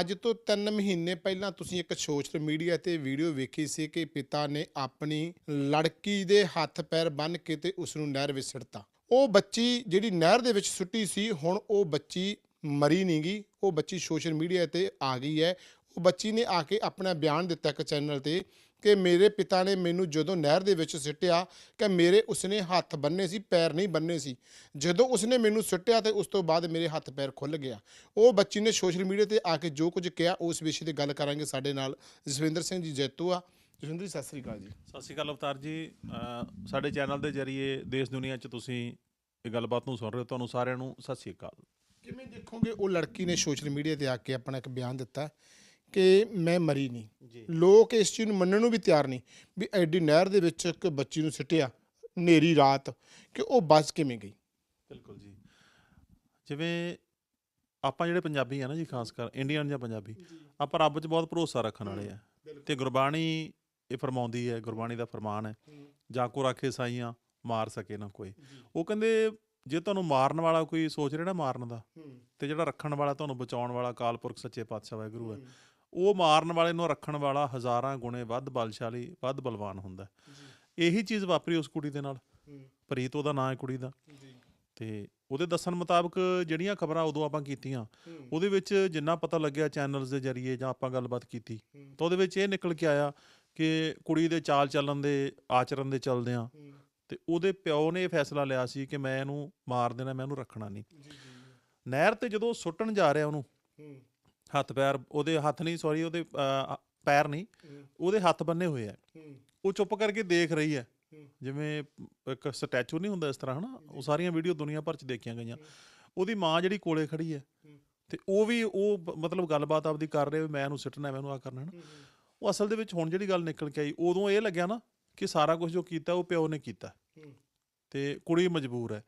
ਅੱਜ ਤੋਂ 3 ਮਹੀਨੇ ਪਹਿਲਾਂ ਤੁਸੀਂ ਇੱਕ ਸੋਸ਼ਲ ਮੀਡੀਆ ਤੇ ਵੀਡੀਓ ਵੇਖੀ ਸੀ ਕਿ ਪਿਤਾ ਨੇ ਆਪਣੀ ਲੜਕੀ ਦੇ ਹੱਥ ਪੈਰ ਬੰਨ੍ਹ ਕੇ ਤੇ ਉਸ ਨੂੰ ਨਹਿਰ ਵਿੱਚ ਸੁੱਟਤਾ। ਉਹ ਬੱਚੀ ਜਿਹੜੀ ਨਹਿਰ ਦੇ ਵਿੱਚ ਸੁੱਟੀ ਸੀ, ਹੁਣ ਉਹ ਬੱਚੀ ਮਰੀ ਨਹੀਂ ਗਈ, ਉਹ ਬੱਚੀ ਸੋਸ਼ਲ ਮੀਡੀਆ ਤੇ ਆ ਗਈ ਹੈ। ਉਹ ਬੱਚੀ ਨੇ ਆ ਕੇ ਆਪਣਾ ਬਿਆਨ ਦਿੱਤਾ ਇੱਕ ਚੈਨਲ ਤੇ ਕਿ ਮੇਰੇ ਪਿਤਾ ਨੇ ਮੈਨੂੰ ਜਦੋਂ ਨਹਿਰ ਦੇ ਵਿੱਚ ਸਿੱਟਿਆ ਕਿ ਮੇਰੇ ਉਸਨੇ ਹੱਥ ਬੰਨੇ ਸੀ ਪੈਰ ਨਹੀਂ ਬੰਨੇ ਸੀ। ਜਦੋਂ ਉਸਨੇ ਮੈਨੂੰ ਸੁੱਟਿਆ ਤੇ ਉਸ ਤੋਂ ਬਾਅਦ ਮੇਰੇ ਹੱਥ ਪੈਰ ਖੁੱਲ ਗਿਆ। ਉਹ ਬੱਚੀ ਨੇ ਸੋਸ਼ਲ ਮੀਡੀਆ ਤੇ ਆ ਕੇ ਜੋ ਕੁਝ ਕਿਹਾ ਉਸ ਵਿਸ਼ੇ ਤੇ ਗੱਲ ਕਰਾਂਗੇ ਸਾਡੇ ਨਾਲ। ਜਸਵਿੰਦਰ ਸਿੰਘ ਜੀ ਜੈਤੂ ਆ। ਜਸਵਿੰਦਰ ਜੀ ਸਤਿ ਸ੍ਰੀ ਅਕਾਲ ਜੀ। ਸਤਿ ਸ਼੍ਰੀ ਅਕਾਲ ਅਵਤਾਰ ਜੀ। ਸਾਡੇ ਚੈਨਲ ਦੇ ਜਰੀਏ ਦੇਸ਼ ਦੁਨੀਆ 'ਚ ਤੁਸੀਂ ਇਹ ਗੱਲਬਾਤ ਨੂੰ ਸੁਣ ਰਹੇ ਹੋ। ਤੁਹਾਨੂੰ ਸਾਰਿਆਂ ਨੂੰ ਸਤਿ ਸ਼੍ਰੀ ਅਕਾਲ। ਕਿਵੇਂ ਦੇਖੋਗੇ ਉਹ ਲੜਕੀ ਨੇ ਸੋਸ਼ਲ ਮੀਡੀਆ ਤੇ ਆ ਕੇ ਆਪਣਾ ਇੱਕ ਬਿਆਨ ਦਿੱਤਾ? ਕਿ ਮੈਂ ਮਰੀ ਨਹੀਂ। ਲੋਕ ਇਸ ਚੀਜ਼ ਨੂੰ ਮੰਨਣ ਨੂੰ ਵੀ ਤਿਆਰ ਨਹੀਂ ਵੀ ਐਡੀ ਨਹਿਰ ਦੇ ਵਿੱਚ ਇੱਕ ਬੱਚੀ ਨੂੰ ਸਿੱਟਿਆ ਨੇਰੀ ਰਾਤ ਕਿ ਉਹ ਬਚ ਕਿਵੇਂ ਗਈ। ਬਿਲਕੁਲ ਜੀ। ਜਿਵੇਂ ਆਪਾਂ ਜਿਹੜੇ ਪੰਜਾਬੀ ਆ ਨਾ ਜੀ ਖਾਸ ਕਰ ਇੰਡੀਅਨ ਜਾਂ ਪੰਜਾਬੀ ਆਪਾਂ ਰੱਬ 'ਚ ਬਹੁਤ ਭਰੋਸਾ ਰੱਖਣ ਵਾਲੇ ਆ। ਤੇ ਗੁਰਬਾਣੀ ਇਹ ਫਰਮਾਉਂਦੀ ਹੈ ਗੁਰਬਾਣੀ ਦਾ ਫਰਮਾਨ ਹੈ ਜਾ ਕੋ ਰਾਖੇ ਸਾਈਆਂ ਮਾਰ ਸਕੇ ਨਾ ਕੋਈ। ਉਹ ਕਹਿੰਦੇ ਜੇ ਤੁਹਾਨੂੰ ਮਾਰਨ ਵਾਲਾ ਕੋਈ ਸੋਚ ਰਿਹਾ ਨਾ ਮਾਰਨ ਦਾ ਤੇ ਜਿਹੜਾ ਰੱਖਣ ਵਾਲਾ ਤੁਹਾਨੂੰ ਬਚਾਉਣ ਵਾਲਾ ਅਕਾਲ ਪੁਰਖ ਸੱਚੇ ਪਾਤਸ਼ਾਹ ਵਾਹਿਗੁਰੂ ਹੈ। ਉਹ ਮਾਰਨ ਵਾਲੇ ਨੂੰ ਰੱਖਣ ਵਾਲਾ ਹਜ਼ਾਰਾਂ ਗੁਣੇ ਵੱਧ ਬਲਸ਼ਾਲੀ ਵੱਧ ਬਲਵਾਨ ਹੁੰਦਾ ਹੈ। ਇਹੀ ਚੀਜ਼ ਵਾਪਰੀ ਉਸ ਕੁੜੀ ਦੇ ਨਾਲ। ਪ੍ਰੀਤ ਉਹਦਾ ਨਾਂ ਹੈ ਕੁੜੀ ਦਾ। ਤੇ ਉਹਦੇ ਦੱਸਣ ਮੁਤਾਬਕ ਜਿਹੜੀਆਂ ਖਬਰਾਂ ਉਦੋਂ ਆਪਾਂ ਕੀਤੀਆਂ ਉਹਦੇ ਵਿੱਚ ਜਿੰਨਾ ਪਤਾ ਲੱਗਿਆ ਚੈਨਲਸ ਦੇ ਜਰੀਏ ਜਾਂ ਆਪਾਂ ਗੱਲਬਾਤ ਕੀਤੀ ਤਾਂ ਉਹਦੇ ਵਿੱਚ ਇਹ ਨਿਕਲ ਕੇ ਆਇਆ ਕਿ ਕੁੜੀ ਦੇ ਚਾਲ ਚੱਲਣ ਦੇ ਆਚਰਣ ਦੇ ਚੱਲਦਿਆਂ ਤੇ ਉਹਦੇ ਪਿਓ ਨੇ ਇਹ ਫੈਸਲਾ ਲਿਆ ਸੀ ਕਿ ਮੈਂ ਇਹਨੂੰ ਮਾਰ ਦੇਣਾ ਮੈਂ ਇਹਨੂੰ ਰੱਖਣਾ ਨਹੀਂ। ਨਹਿਰ ਤੇ ਜਦੋਂ ਸੁੱਟਣ ਜਾ ਰਿਹਾ ਉਹਨੂੰ ਹੱਥ ਪੈਰ ਉਹਦੇ ਹੱਥ ਨਹੀਂ ਸੌਰੀ ਉਹਦੇ ਪੈਰ ਨਹੀਂ ਉਹਦੇ ਹੱਥ ਬੰਨੇ ਹੋਏ ਆ। ਉਹ ਚੁੱਪ ਕਰਕੇ ਦੇਖ ਰਹੀ ਹੈ। ਜਿਵੇਂ ਇੱਕ ਸਟੈਚੂ ਨਹੀਂ ਹੁੰਦਾ ਇਸ ਤਰ੍ਹਾਂ ਹਨਾ? ਉਹ ਸਾਰੀਆਂ ਵੀਡੀਓ ਦੁਨੀਆ ਭਰ ਚ ਦੇਖੀਆਂ ਗਈਆਂ। ਉਹਦੀ ਮਾਂ ਜਿਹੜੀ ਕੋਲੇ ਖੜੀ ਹੈ। ਤੇ ਉਹ ਵੀ ਉਹ ਮਤਲਬ ਗੱਲਬਾਤ ਆਪਦੀ ਕਰ ਰਹੇ ਮੈਂ ਇਹਨੂੰ ਸਿੱਟਣਾ ਮੈਂ ਇਹਨੂੰ ਆ ਕਰਨਾ ਹਨਾ? ਉਹ ਅਸਲ ਦੇ ਵਿੱਚ ਹੁਣ ਜਿਹੜੀ ਗੱਲ ਨਿਕਲ ਕੇ ਆਈ ਉਦੋਂ ਇਹ ਲੱਗਿਆ ਨਾ ਕਿ ਸਾਰਾ ਕੁਝ ਜੋ ਕੀਤਾ ਉਹ ਪਿਓ ਨੇ ਕੀਤਾ। ਤੇ ਕੁੜੀ ਮਜਬੂਰ ਹੈ।